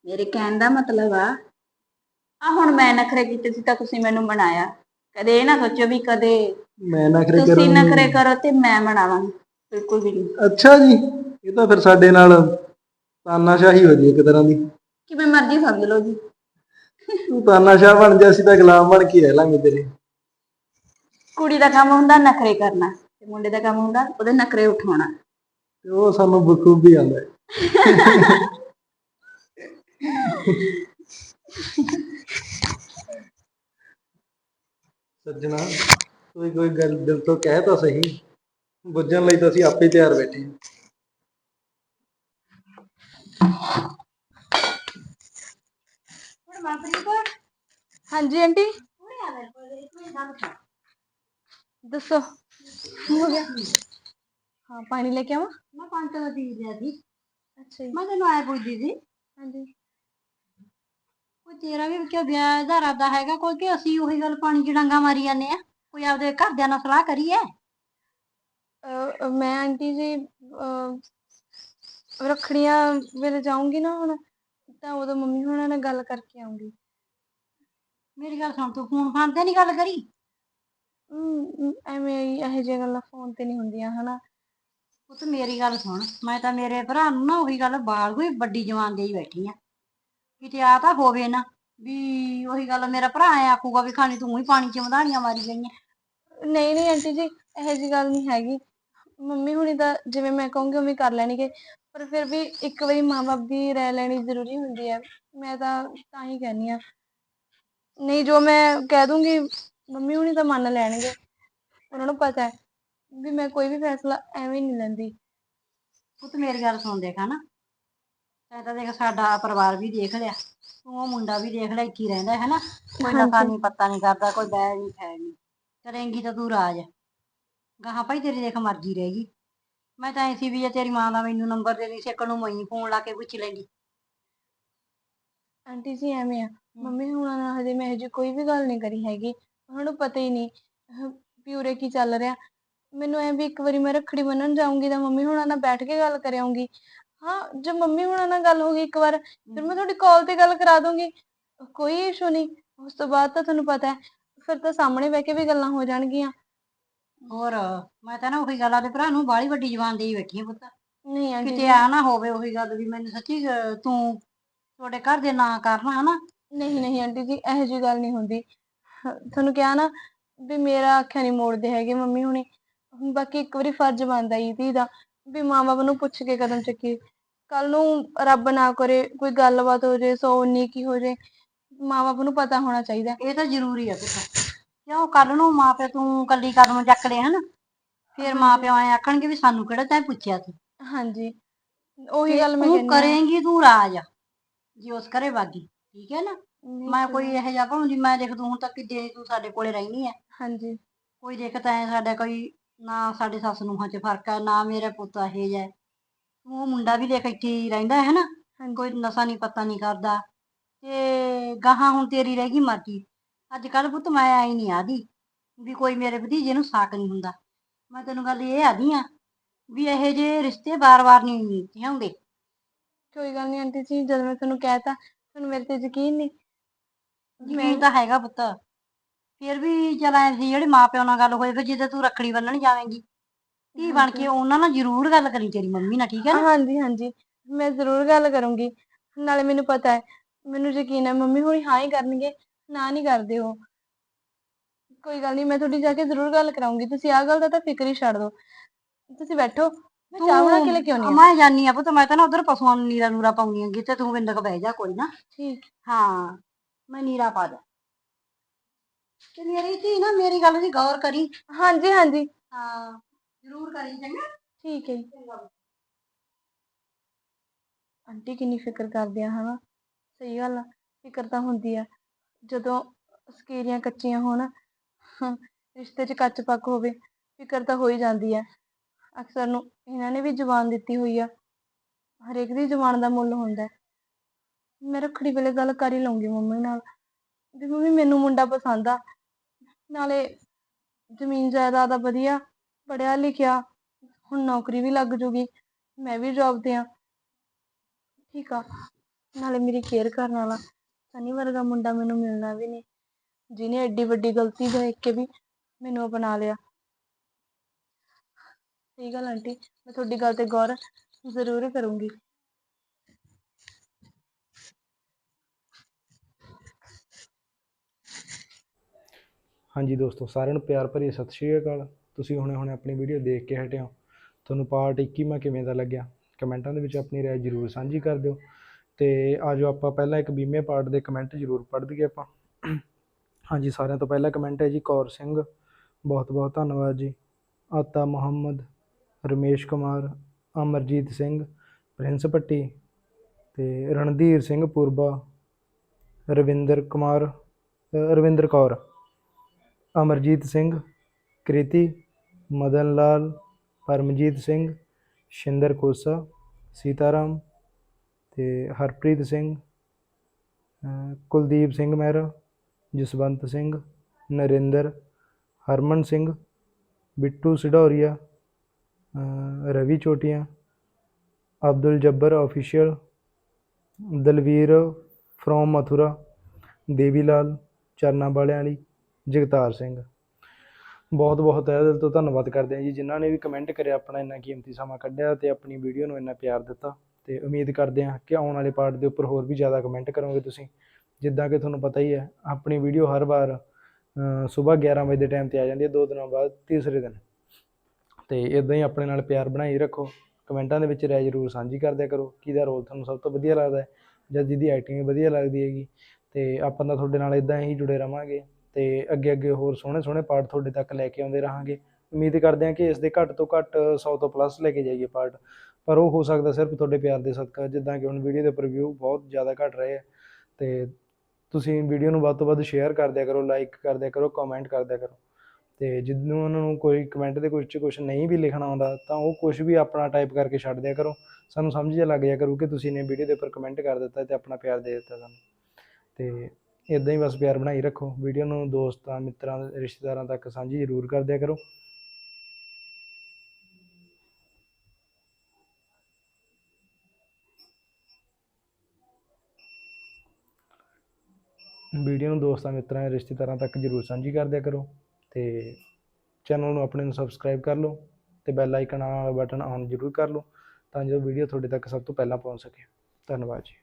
ਮੇਰੇ ਕਹਿਣ ਦਾ ਮਤਲਬ ਆ ਆ ਹੁਣ ਮੈਂ ਨਖਰੇ ਕੀਤੇ ਸੀ ਤਾਂ ਤੁਸੀਂ ਮੈਨੂੰ ਮਨਾਇਆ। ਕਦੇ ਇਹ ਨਾ ਸੋਚੋ ਵੀ ਕਦੇ ਮੈਂ ਨਖਰੇ ਤੁਸੀਂ ਕਰੂੰ ਨਖਰੇ ਕਰੋ ਤੇ ਮੈਂ ਮਨਾਵਾਂਗੀ। ਬਿਲਕੁਲ ਵੀ ਨਹੀਂ। ਅੱਛਾ ਜੀ। ਇਹ ਤਾਂ ਫਿਰ ਸਾਡੇ ਨਾਲ ਤਾਨਾਸ਼ਾਹੀ ਹੋ ਜੀ ਇੱਕ ਤਰ੍ਹਾਂ ਦੀ। ਕਿਵੇਂ ਮਰਜ਼ੀ ਸਮਝ ਲਓ ਜੀ। ਤੂੰ ਤਾਂ ਨਸ਼ਾ ਬਣ ਜਾ ਅਸੀਂ ਤਾਂ ਗੁਲਾਮ ਬਣ ਕੇ ਰਹਿ ਲਾਂਗੇ ਤੇਰੇ। ਕੁੜੀ ਦਾ ਕੰਮ ਹੁੰਦਾ ਨਖਰੇ ਕਰਨਾ ਤੇ ਮੁੰਡੇ ਦਾ ਕੰਮ ਹੁੰਦਾ ਉਹਦੇ ਨਖਰੇ ਉਠਾਉਣਾ। ਤੇ ਉਹ ਸਾਨੂੰ ਬਖੂਬੀ ਆਉਂਦਾ। ਹੈ ਸੱਜਣਾ ਕੋਈ ਕੋਈ ਗੱਲ ਦਿਲ ਤੋਂ ਕਹਿ ਤਾਂ ਸਹੀ। ਬੁੱਝਣ ਲਈ ਤਾਂ ਅਸੀਂ ਆਪੇ ਤਿਆਰ ਬੈਠੇ ਹਾਂ। ਹੁਣ ਮਨਪ੍ਰੀਤ ਹਾਂਜੀ ਆਂਟੀ ਹੁਣੇ ਆ ਮੇਰੇ ਕੋਲ ਇੱਕ ਮਿੰਟ ਗੱਲ ਕਰ ਦੱਸੋ ਕੀ ਹੋ ਗਿਆ ਹਾਂ ਪਾਣੀ ਲੈ ਕੇ ਆਵਾਂ ਮੈਂ ਪੰਜ ਦਾ ਦੀ ਦਿਆ ਸੀ ਅੱਛਾ ਜੀ ਮੈਂ ਤੈਨੂੰ ਆਏ ਪੁੱਛਦੀ ਸੀ ਹਾਂਜੀ ਕੋਈ ਤੇਰਾ ਵੀ ਕਿਉਂ ਵਿਆਹ ਦਾ ਇਰਾਦਾ ਹੈਗਾ ਕੋਈ ਕਿ ਅਸੀਂ ਉਹੀ ਗੱਲ ਪਾਣੀ ਚ ਡਾਂਗਾ ਮਾਰੀ ਜਾਂਦੇ ਆ ਕੋਈ ਆਪਦੇ ਘਰਦਿਆਂ ਨਾਲ ਸਲਾਹ ਕਰੀਏ ਅਹ, ਅਹ, ਮੈਂ ਆਂਟੀ ਜੀ ਅਹ, ਰੱਖੜੀਆਂ ਵੇਲੇ ਜਾਊਂਗੀ ਨਾ ਹੁਣ ਤਾਂ ਉਦੋਂ ਮੰਮੀ ਹੁਣਾਂ ਨਾਲ ਗੱਲ ਕਰਕੇ ਆਉਂਗੀ ਮੇਰੀ ਗੱਲ ਸੁਣ ਤੂੰ ਫੋਨ ਫਾਨ ਤੇ ਨਹੀਂ ਗੱਲ ਕਰੀ? ਐਵੇਂ ਹੀ ਇਹੋ ਜਿਹੀਆਂ ਗੱਲਾਂ ਫੋਨ ਤੇ ਨਹੀਂ ਹੁੰਦੀਆਂ ਹਨਾ। ਉਹ ਤੇ ਮੇਰੀ ਗੱਲ ਸੁਣ ਮੈਂ ਤਾਂ ਮੇਰੇ ਭਰਾ ਨੂੰ ਨਾ ਉਹੀ ਗੱਲ ਬਾਲ ਕੋਈ ਵੱਡੀ ਜਵਾਨ ਦੇ ਬੈਠੀ ਆ। ਕਿਤੇ ਆ ਤਾਂ ਹੋਵੇ ਨਾ ਵੀ ਉਹੀ ਗੱਲ ਮੇਰਾ ਭਰਾ ਆਖੂਗਾ ਵੀ ਖਾਣੀ ਤੂੰ ਹੀ ਪਾਣੀ ਚ ਮਧਾਣੀਆਂ ਮਾਰੀ ਗਈਆਂ ਨਹੀਂ ਨਹੀਂ ਆਂਟੀ ਜੀ ਇਹੋ ਜਿਹੀ ਗੱਲ ਨਹੀਂ ਹੈਗੀ। ਮੰਮੀ ਹੁਣੀ ਤਾਂ ਜਿਵੇਂ ਮੈਂ ਕਹੂੰਗੀ ਉਵੇਂ ਕਰ ਲੈਣਗੇ। ਪਰ ਫਿਰ ਵੀ ਇੱਕ ਵਾਰੀ ਮਾਂ-ਬਾਪ ਦੀ ਰਾਏ ਲੈਣੀ ਜ਼ਰੂਰੀ ਹੁੰਦੀ ਹੈ। ਮੈਂ ਤਾਂ ਤਾਂ ਹੀ ਕਹਿੰਨੀ ਆ ਨਹੀਂ ਜੋ ਮੈਂ ਕਹਿ ਦੂੰਗੀ ਮੰਮੀ ਹੁਣੀ ਤਾਂ ਮੰਨ ਲੈਣਗੇ। ਉਹਨਾਂ ਨੂੰ ਪਤਾ ਹੈ ਵੀ ਮੈਂ ਕੋਈ ਵੀ ਫੈਸਲਾ ਐਵੇਂ ਨਹੀਂ ਲੈਂਦੀ। ਤੇ ਮੇਰੀ ਗੱਲ ਸੁਣ ਦੇਖ ਹਨਾ। ਤੈਂ ਤਾਂ ਦੇਖ ਸਾਡਾ ਪਰਿਵਾਰ ਵੀ ਦੇਖ ਲਿਆ। ਤੂੰ ਉਹ ਮੁੰਡਾ ਵੀ ਦੇਖ ਲਿਆ ਇੱਕ ਹੀ ਰਹਿੰਦਾ ਹੈ ਨਾ ਕੋਈ ਨਸ਼ਾ ਨਹੀਂ ਪੱਤਾ ਨਹੀਂ ਕਰਦਾ ਕੋਈ ਬੈ ਨਹੀਂ ਖੈ ਨਹੀਂ। ਕਰੇਂਗੀ ਤਾਂ ਤੂੰ ਰਾਜ ਗਾਹਾਂ ਭਾਈ ਤੇਰੀ ਦੇਖ ਮਰਜ਼ੀ ਰਹੇਗੀ। ਮੈਂ ਤਾਂ ਐਸੀ ਵੀ ਜੇ ਤੇਰੀ ਮਾਂ ਦਾ ਮੈਨੂੰ ਨੰਬਰ ਦੇ ਨਹੀਂ ਸਕਣ ਨੂੰ ਮੈਂ ਫੋਨ ਲਾ ਕੇ ਪੁੱਛ ਲੈਂਦੀ। ਆਂਟੀ ਜੀ ਐਵੇਂ ਆ ਮੰਮੀ ਹੁਣਾਂ ਨਾਲ ਹਜੇ ਮੈਂ ਇਹੋ ਜਿਹੀ ਕੋਈ ਵੀ ਗੱਲ ਨਹੀਂ ਕਰੀ ਹੈਗੀ ਉਹਨਾਂ ਨੂੰ ਪਤਾ ਹੀ ਨਹੀਂ ਅਹ ਵੀ ਉਰੇ ਕੀ ਚੱਲ ਰਿਹਾ। ਮੈਨੂੰ ਐ ਵੀ ਇੱਕ ਵਾਰੀ ਮੈਂ ਰੱਖੜੀ ਬੰਨਣ ਜਾਊਂਗੀ ਤਾਂ ਮੰਮੀ ਹੁਣਾਂ ਨਾਲ ਬੈਠ ਕੇ ਗੱਲ ਕਰ ਆਊਂਗੀ। ਹਾਂ ਜੇ ਮੰਮੀ ਹੁਣਾਂ ਨਾਲ ਗੱਲ ਹੋ ਗਈ ਇੱਕ ਵਾਰ ਫਿਰ ਮੈਂ ਤੁਹਾਡੀ ਕਾਲ ਤੇ ਗੱਲ ਕਰਾ ਦੂੰਗੀ। ਕੋਈ ਇਸ਼ੂ ਨਹੀਂ ਉਸ ਤੋਂ ਬਾਅਦ ਤਾਂ ਤੁਹਾਨੂੰ ਪਤਾ ਹੈ ਫਿਰ ਤਾਂ ਸਾਹਮਣੇ ਬਹਿ ਕੇ ਵੀ ਗੱਲਾਂ ਹੋ ਜਾਣਗੀਆਂ। ਹੋਰ ਮੈਂ ਤਾਂ ਨਾ ਉਹੀ ਗੱਲ ਆਦੇ ਭਰਾ ਨੂੰ ਬਾਲੀ ਵੱਡੀ ਜਵਾਨ ਦੇਈ ਬੈਠੀ ਆ ਪੁੱਤ। ਨਹੀਂ ਆਂਟੀ ਕਿਤੇ ਆ ਨਾ ਹੋਵੇ ਉਹੀ ਗੱਲ ਵੀ ਮੈਨੂੰ ਸੱਚੀ ਅਹ, ਤੂੰ ਤੁਹਾਡੇ ਘਰ ਦੇ ਨਾਂ ਕਰਨਾ ਹਨਾ? ਨਹੀਂ ਨਹੀਂ ਆਂਟੀ ਜੀ ਇਹੋ ਜਿਹੀ ਗੱਲ ਨਹੀਂ ਹੁੰਦੀ। ਹਾਂ, ਤੁਹਾਨੂੰ ਕਿਹਾ ਨਾ ਵੀ ਮੇਰਾ ਅੱਖਾਂ ਨਹੀਂ ਮੋੜਦੇ ਹੈਗੇ ਮੰਮੀ ਹੁਣੀ। ਬਾਕੀ ਇੱਕ ਵਾਰੀ ਫਰਜ਼ ਬਣਦਾ ਈ ਧੀ ਦਾ ਵੀ ਮਾਂ-ਬਾਪ ਨੂੰ ਪੁੱਛ ਕੇ ਕਦਮ ਚੱਕੀ ਕੱਲ ਨੂੰ ਰੱਬ ਨਾ ਕਰੇ ਕੋਈ ਗੱਲਬਾਤ ਹੋ ਜੇ ਸੌ ਉਨੀ ਕੀ ਹੋ ਜੇ ਮਾਂ-ਬਾਪ ਨੂੰ ਪਤਾ ਹੋਣਾ ਚਾਹੀਦਾ। ਇਹ ਤਾਂ ਜ਼ਰੂਰੀ ਆ ਪੁੱਤ। ਕਿਉਂ ਕੱਲ ਨੂੰ ਮਾਪੇ ਤੂੰ ਕੱਲੀ ਕਦਮ ਚੱਕ ਲਏ ਹਨਾ ਫਿਰ ਮਾਪਿਓ ਐ ਆਖਣਗੇ ਵੀ ਸਾਨੂੰ ਕਿਹੜਾ ਤੈਂ ਪੁੱਛਿਆ ਸੀ ਹਾਂਜੀ ਉਹੀ ਤੇ ਗੱਲ ਮੈਂ ਤੂੰ ਕਹਿੰਦੀ ਹਾਂ। ਕਰੇਂਗੀ ਤੂੰ ਰਾਜ ਜੇ ਉਸ ਘਰੇ ਵਾਗੀ ਠੀਕ ਹੈ ਨਾ? ਮੈਂ ਕੋਈ ਇਹੋ ਜਿਹਾ ਭਾਉਂਦੀ ਮੈਂ ਦੇਖ ਤੂੰ ਹੁਣ ਤੱਕ ਜੇ ਤੂੰ ਸਾਡੇ ਕੋਲੇ ਰਹਿਣੀ ਹੈ। ਹਾਂਜੀ। ਕੋਈ ਦਿੱਕਤ ਐ ਸਾਡਾ ਕੋਈ ਨਾ ਸਾਡੇ ਸੱਸ ਨੂੰਹਾਂ ਚ ਫ਼ਰਕ ਹੈ ਨਾ ਮੇਰਾ ਪੁੱਤ ਇਹ ਜਿਹਾ ਤੂੰ ਉਹ ਮੁੰਡਾ ਵੀ ਦੇਖ ਇੱਥੇ ਹੀ ਰਹਿੰਦਾ ਹੈ ਨਾ ਕੋਈ ਨਸ਼ਾ ਨਹੀਂ ਪਤਾ ਨਹੀਂ ਕਰਦਾ। ਤੇ ਗਾਹਾਂ ਹੁਣ ਤੇਰੀ ਰਹਿ ਗਈ ਮਰਜ਼ੀ। ਅੱਜ ਕੱਲ ਪੁੱਤ ਮੈਂ ਆਈ ਨਹੀਂ ਆਦੀ ਵੀ ਕੋਈ ਮੇਰੇ ਭਤੀਜੇ ਨੂੰ ਸਾਕ ਨਹੀਂ ਹੁੰਦਾ। ਮੈਂ ਤੈਨੂੰ ਗੱਲ ਇਹ ਆਦੀ ਆ ਵੀ ਇਹੋ ਜਿਹੇ ਰਿਸ਼ਤੇ ਬਾਰ-ਬਾਰ ਨਹੀਂ ਹੁੰਦੇ ਕੋਈ ਗੱਲ ਨਹੀਂ ਆਂਟੀ ਜੀ ਜਦ ਮੈਂ ਤੁਹਾਨੂੰ ਕਹਿਤਾ ਤੁਹਾਨੂੰ ਮੇਰੇ ਤੇ ਯਕੀਨ ਨਹੀਂ ਯਕੀਨ ਤਾਂ ਹੈਗਾ ਪੁੱਤ। ਫਿਰ ਵੀ ਚਲ ਐ ਸੀ ਜਿਹੜੇ ਮਾਪਿਓ ਨਾਲ ਗੱਲ ਹੋਏ ਫਿਰ ਜਿੱਦੇ ਤੂੰ ਰੱਖੜੀ ਬੰਨਣ ਜਾਵੇਂਗੀ ਧੀ ਬਣ ਕੇ ਉਹਨਾਂ ਨਾਲ ਜ਼ਰੂਰ ਗੱਲ ਕਰੀ ਤੇਰੀ ਮੰਮੀ ਨਾਲ ਠੀਕ ਹੈ ਨਾ? ਹਾਂਜੀ ਹਾਂਜੀ। ਮੈਂ ਜ਼ਰੂਰ ਗੱਲ ਕਰੂੰਗੀ। ਨਾਲੇ ਮੈਨੂੰ ਪਤਾ ਹੈ ਮੈਨੂੰ ਯਕੀਨ ਹੈ ਮੰਮੀ ਹੁਣੀ ਹਾਂ ਹੀ ਕਰਨਗੇ। ਨਾ ਨਹੀਂ ਕਰਦੇ ਉਹ। ਕੋਈ ਗੱਲ ਨਹੀਂ ਮੈਂ ਤੁਹਾਡੀ ਜਾ ਕੇ ਜ਼ਰੂਰ ਗੱਲ ਕਰਾਉਂਗੀ। ਤੁਸੀਂ ਆਹ ਗੱਲ ਦਾ ਤਾਂ ਫਿਕਰ ਹੀ ਛੱਡ ਦਿਓ। ਤੁਸੀਂ ਬੈਠੋ ਮੈਂ ਚਾਹ ਬਣਾ ਕੇ ਲੈ ਕੇ ਆਉਣੀ ਆ ਮੈਂ ਜਾਨੀ ਆ ਪੁੱਤ ਮੈਂ ਤਾਂ ਨਾ ਉਧਰ ਪਸ਼ੂਆਂ ਨੂੰ ਨੀਰਾ ਨੂਰਾ ਪਾਉਣੀ ਆਂਗੀ ਤੇ ਤੂੰ ਬਿੰਦਕ ਬਹਿ ਜਾ ਕੋਈ ਨਾ। ਠੀਕ। ਹਾਂ ਮੈਂ ਨੀਰਾ ਪਾ ਦਾਂ ਤੇ ਮੇਰੀ ਧੀ ਨਾ ਮੇਰੀ ਗੱਲ ਦੀ ਗੌਰ ਕਰੀ। ਹਾਂਜੀ ਹਾਂਜੀ। ਹਾਂ ਜ਼ਰੂਰ ਕਰੀ ਚੰਗਾ। ਠੀਕ ਹੈ ਜੀ। ਆਂਟੀ ਕਿੰਨੀ ਫਿਕਰ ਕਰਦੇ ਆ ਹਨਾ? ਸਹੀ ਗੱਲ ਆ ਫਿਕਰ ਤਾਂ ਹੁੰਦੀ ਆ। ਜਦੋਂ ਸਕੇਰੀਆਂ ਕੱਚੀਆਂ ਹੋਣ ਰਿਸ਼ਤੇ 'ਚ ਕੱਚ ਪੱਕ ਹੋਵੇ, ਫਿਕਰ ਤਾਂ ਹੋ ਹੀ ਜਾਂਦੀ ਆ ਅਕਸਰ ਨੂੰ ਇਹਨਾਂ ਨੇ ਵੀ ਜ਼ੁਬਾਨ ਦਿੱਤੀ ਹੋਈ ਆ। ਹਰੇਕ ਦੀ ਜ਼ੁਬਾਨ ਦਾ ਮੁੱਲ ਹੁੰਦਾ ਮੈਂ ਰੱਖੜੀ ਵੇਲੇ ਗੱਲ ਕਰ ਹੀ ਲਊਂਗੀ ਮੰਮੀ ਨਾਲ। ਵੀ ਮੰਮੀ, ਮੈਨੂੰ ਮੁੰਡਾ ਪਸੰਦ ਆ। ਨਾਲੇ ਜ਼ਮੀਨ ਜਾਇਦਾਦ ਆ ਵਧੀਆ ਪੜਿਆ ਲਿਖਿਆ, ਹੁਣ ਨੌਕਰੀ ਵੀ ਲੱਗ ਜੂਗੀ, ਮੈਂ ਵੀ ਜੌਬ ਤੇ ਆ। ਠੀਕ ਆ। ਨਾਲੇ ਮੇਰੀ ਕੇਅਰ ਕਰਨ ਵਾਲਾ। ਸਨੀ ਵਰਗਾ ਮੁੰਡਾ ਮੈਨੂੰ ਮਿਲਣਾ ਵੀ ਨਹੀਂ ਜਿਹਨੇ ਐਡੀ ਵੱਡੀ ਗਲਤੀ ਦੇਖ ਕੇ ਵੀ ਮੈਨੂੰ ਅਪਣਾ ਲਿਆ। ਸਹੀ ਗੱਲ ਆਂਟੀ, ਮੈਂ ਤੁਹਾਡੀ ਗੱਲ ਤੇ ਗੌਰ ਜ਼ਰੂਰ ਕਰੂੰਗੀ। ਹਾਂਜੀ ਦੋਸਤੋ, ਸਾਰਿਆਂ ਨੂੰ ਪਿਆਰ ਭਰੀ ਸਤਿ ਸ਼੍ਰੀ ਅਕਾਲ। ਤੁਸੀਂ ਹੁਣੇ-ਹੁਣੇ ਆਪਣੀ ਵੀਡੀਓ ਦੇਖ ਕੇ ਹਟਿਆ ਤੁਹਾਨੂੰ ਪਾਰਟ 21ਵਾਂ ਕਿਵੇਂ ਦਾ ਲੱਗਿਆ? ਕਮੈਂਟਾਂ ਦੇ ਵਿੱਚ ਆਪਣੀ رائے ਜ਼ਰੂਰ ਸਾਂਝੀ ਕਰ ਦਿਓ। ਤੇ ਆਜੋ ਆਪਾਂ ਪਹਿਲਾਂ ਇੱਕ ਵੀਹਵੇਂ ਪਾਰਟ ਦੇ ਕਮੈਂਟ ਜ਼ਰੂਰ ਪੜ੍ਹ ਦਈਏ ਆਪਾਂ। ਹਾਂਜੀ, ਸਾਰਿਆਂ ਤੋਂ ਪਹਿਲਾ ਕਮੈਂਟ ਹੈ ਜੀ, ਕੌਰ ਸਿੰਘ। ਬਹੁਤ ਬਹੁਤ ਧੰਨਵਾਦ ਜੀ। ਆਤਾ ਮੁਹੰਮਦ, ਰਮੇਸ਼ ਕੁਮਾਰ, ਅਮਰਜੀਤ ਸਿੰਘ, ਪ੍ਰਿੰਸ ਭੱਟੀ ਤੇ ਰਣਧੀਰ ਸਿੰਘ ਪੂਰਬਾ, ਰਵਿੰਦਰ ਕੁਮਾਰ ਰਵਿੰਦਰ ਕੌਰ, ਅਮਰਜੀਤ ਸਿੰਘ, ਕ੍ਰਿਤੀ, ਮਦਨ ਲਾਲ, ਪਰਮਜੀਤ ਸਿੰਘ, ਸ਼ਿੰਦਰ ਕੋਸਾ, ਸੀਤਾਰਾਮ ਤੇ ਹਰਪ੍ਰੀਤ ਸਿੰਘ ਕੁਲਦੀਪ ਸਿੰਘ ਮਹਿਰਾ, ਜਸਵੰਤ ਸਿੰਘ, ਨਰਿੰਦਰ, ਹਰਮਨ ਸਿੰਘ, ਬਿੱਟੂ ਸਿਢੌਰੀਆ ਰਵੀ ਚੋਟੀਆਂ, ਅਬਦੁਲ ਜੱਬਰ ਆਫੀਸ਼ੀਅਲ ਦਲਵੀਰ ਫਰੋਮ ਮਥੁਰਾ, ਦੇਵੀ ਲਾਲ, ਚਰਨਾ ਵਾਲਿਆਂ ਵਾਲੀ, ਜਗਤਾਰ ਸਿੰਘ। ਬਹੁਤ ਬਹੁਤ ਤਹਿ ਦਿਲ ਤੋਂ ਧੰਨਵਾਦ ਕਰਦੇ ਹਾਂ ਜੀ, ਜਿਨ੍ਹਾਂ ਨੇ ਵੀ ਕਮੈਂਟ ਕਰਿਆ, ਆਪਣਾ ਇੰਨਾ ਕੀਮਤੀ ਸਮਾਂ ਕੱਢਿਆ ਤੇ ਆਪਣੀ ਵੀਡੀਓ ਨੂੰ ਇੰਨਾ ਪਿਆਰ ਦਿੱਤਾ। ਤੇ ਉਮੀਦ ਕਰਦੇ ਹਾਂ ਕਿ ਆਉਣ ਵਾਲੇ ਪਾਰਟ ਦੇ ਉੱਪਰ ਹੋਰ ਵੀ ਜ਼ਿਆਦਾ ਕਮੈਂਟ ਕਰੋਗੇ ਤੁਸੀਂ। ਜਿੱਦਾਂ ਕਿ ਤੁਹਾਨੂੰ ਪਤਾ ਹੀ ਹੈ, ਆਪਣੀ ਵੀਡੀਓ ਹਰ ਵਾਰ ਸਵੇਰ 11 ਵਜੇ ਦੇ ਟਾਈਮ ਤੇ ਆ ਜਾਂਦੀ ਹੈ, ਦੋ ਦਿਨਾਂ ਬਾਅਦ ਤੀਸਰੇ ਦਿਨ। ਤੇ ਇਦਾਂ ਹੀ ਆਪਣੇ ਨਾਲ ਪਿਆਰ ਬਣਾਈ ਰੱਖੋ। ਕਮੈਂਟਾਂ ਦੇ ਵਿੱਚ ਰਾਏ ਜ਼ਰੂਰ ਸਾਂਝੀ ਕਰਦਿਆ ਕਰੋ ਕਿਹਦਾ ਰੋਲ ਤੁਹਾਨੂੰ ਸਭ ਤੋਂ ਵਧੀਆ ਲੱਗਦਾ ਹੈ ਜਾਂ ਜਿਹਦੀ ਐਕਟਿੰਗ ਵਧੀਆ ਲੱਗਦੀ ਹੈਗੀ। ਤੇ ਆਪਾਂ ਤਾਂ ਤੁਹਾਡੇ ਨਾਲ ਇਦਾਂ ਹੀ ਜੁੜੇ ਰਵਾਂਗੇ ਤੇ ਅੱਗੇ ਅੱਗੇ ਹੋਰ ਸੋਹਣੇ ਸੋਹਣੇ ਪਾਰਟ ਤੁਹਾਡੇ ਤੱਕ ਲੈ ਕੇ ਆਉਂਦੇ ਰਹਾਂਗੇ। ਉਮੀਦ ਕਰਦੇ ਹਾਂ ਕਿ ਇਸ ਦੇ ਘੱਟ ਤੋਂ ਘੱਟ 100 ਤੋਂ ਪਲੱਸ ਲੈ ਕੇ ਜਾਈਏ ਪਾਰਟ। ਪਰ ਉਹ ਹੋ ਸਕਦਾ ਸਿਰਫ ਤੁਹਾਡੇ ਪਿਆਰ ਦੇ ਸਦਕਾ, ਜਿੱਦਾਂ ਕਿ ਹੁਣ ਵੀਡੀਓ ਦੇ ਉੱਪਰ ਵਿਊ ਬਹੁਤ ਜ਼ਿਆਦਾ ਘਟ ਰਹੇ ਆ। ਤੇ ਤੁਸੀਂ ਵੀਡੀਓ ਨੂੰ ਵੱਧ ਤੋਂ ਵੱਧ ਸ਼ੇਅਰ ਕਰ ਦਿਆ ਕਰੋ ਲਾਈਕ ਕਰ ਦਿਆ ਕਰੋ ਕਮੈਂਟ ਕਰ ਦਿਆ ਕਰੋ। ਤੇ ਜਿੱਦੋਂ ਉਹਨਾਂ ਨੂੰ ਕੋਈ ਕਮੈਂਟ ਦੇ ਕੁਝ ਕੁਝ ਨਹੀਂ ਵੀ ਲਿਖਣਾ ਆਉਂਦਾ, ਤਾਂ ਉਹ ਕੁਝ ਵੀ ਆਪਣਾ ਟਾਈਪ ਕਰਕੇ ਛੱਡ ਦਿਆ ਕਰੋ। ਸਾਨੂੰ ਸਮਝ ਜਾ ਲੱਗ ਜਾ ਕਰੂ ਕਿ ਤੁਸੀਂ ਨੇ ਵੀਡੀਓ ਦੇ ਉੱਪਰ ਕਮੈਂਟ ਕਰ ਦਿੱਤਾ ਤੇ ਆਪਣਾ ਪਿਆਰ ਦੇ ਦਿੱਤਾ ਸਾਨੂੰ। ਤੇ ਇਦਾਂ ਹੀ ਬਸ ਪਿਆਰ ਬਣਾਈ ਰੱਖੋ। ਵੀਡੀਓ ਨੂੰ ਦੋਸਤਾਂ, ਮਿੱਤਰਾਂ, ਰਿਸ਼ਤੇਦਾਰਾਂ ਤੱਕ ਸਾਂਝੀ ਜ਼ਰੂਰ ਕਰ ਦਿਆ ਕਰੋ। ਵੀਡੀਓ ਨੂੰ ਦੋਸਤਾਂ ਮਿੱਤਰਾਂ ਰਿਸ਼ਤੇਦਾਰਾਂ ਤੱਕ ਜ਼ਰੂਰ ਸਾਂਝੀ ਕਰ ਦਿਆ ਕਰੋ ਤੇ ਚੈਨਲ ਨੂੰ ਆਪਣੇ ਨੂੰ ਸਬਸਕ੍ਰਾਈਬ ਕਰ ਲਓ ਤੇ ਬੈਲ ਆਈਕਨ ਵਾਲਾ ਬਟਨ ਆਨ ਜ਼ਰੂਰ ਕਰ ਲਓ ਤਾਂ ਜੋ ਵੀਡੀਓ ਤੁਹਾਡੇ ਤੱਕ ਸਭ ਤੋਂ ਪਹਿਲਾਂ ਪਹੁੰਚ ਸਕੇ। ਧੰਨਵਾਦ ਜੀ।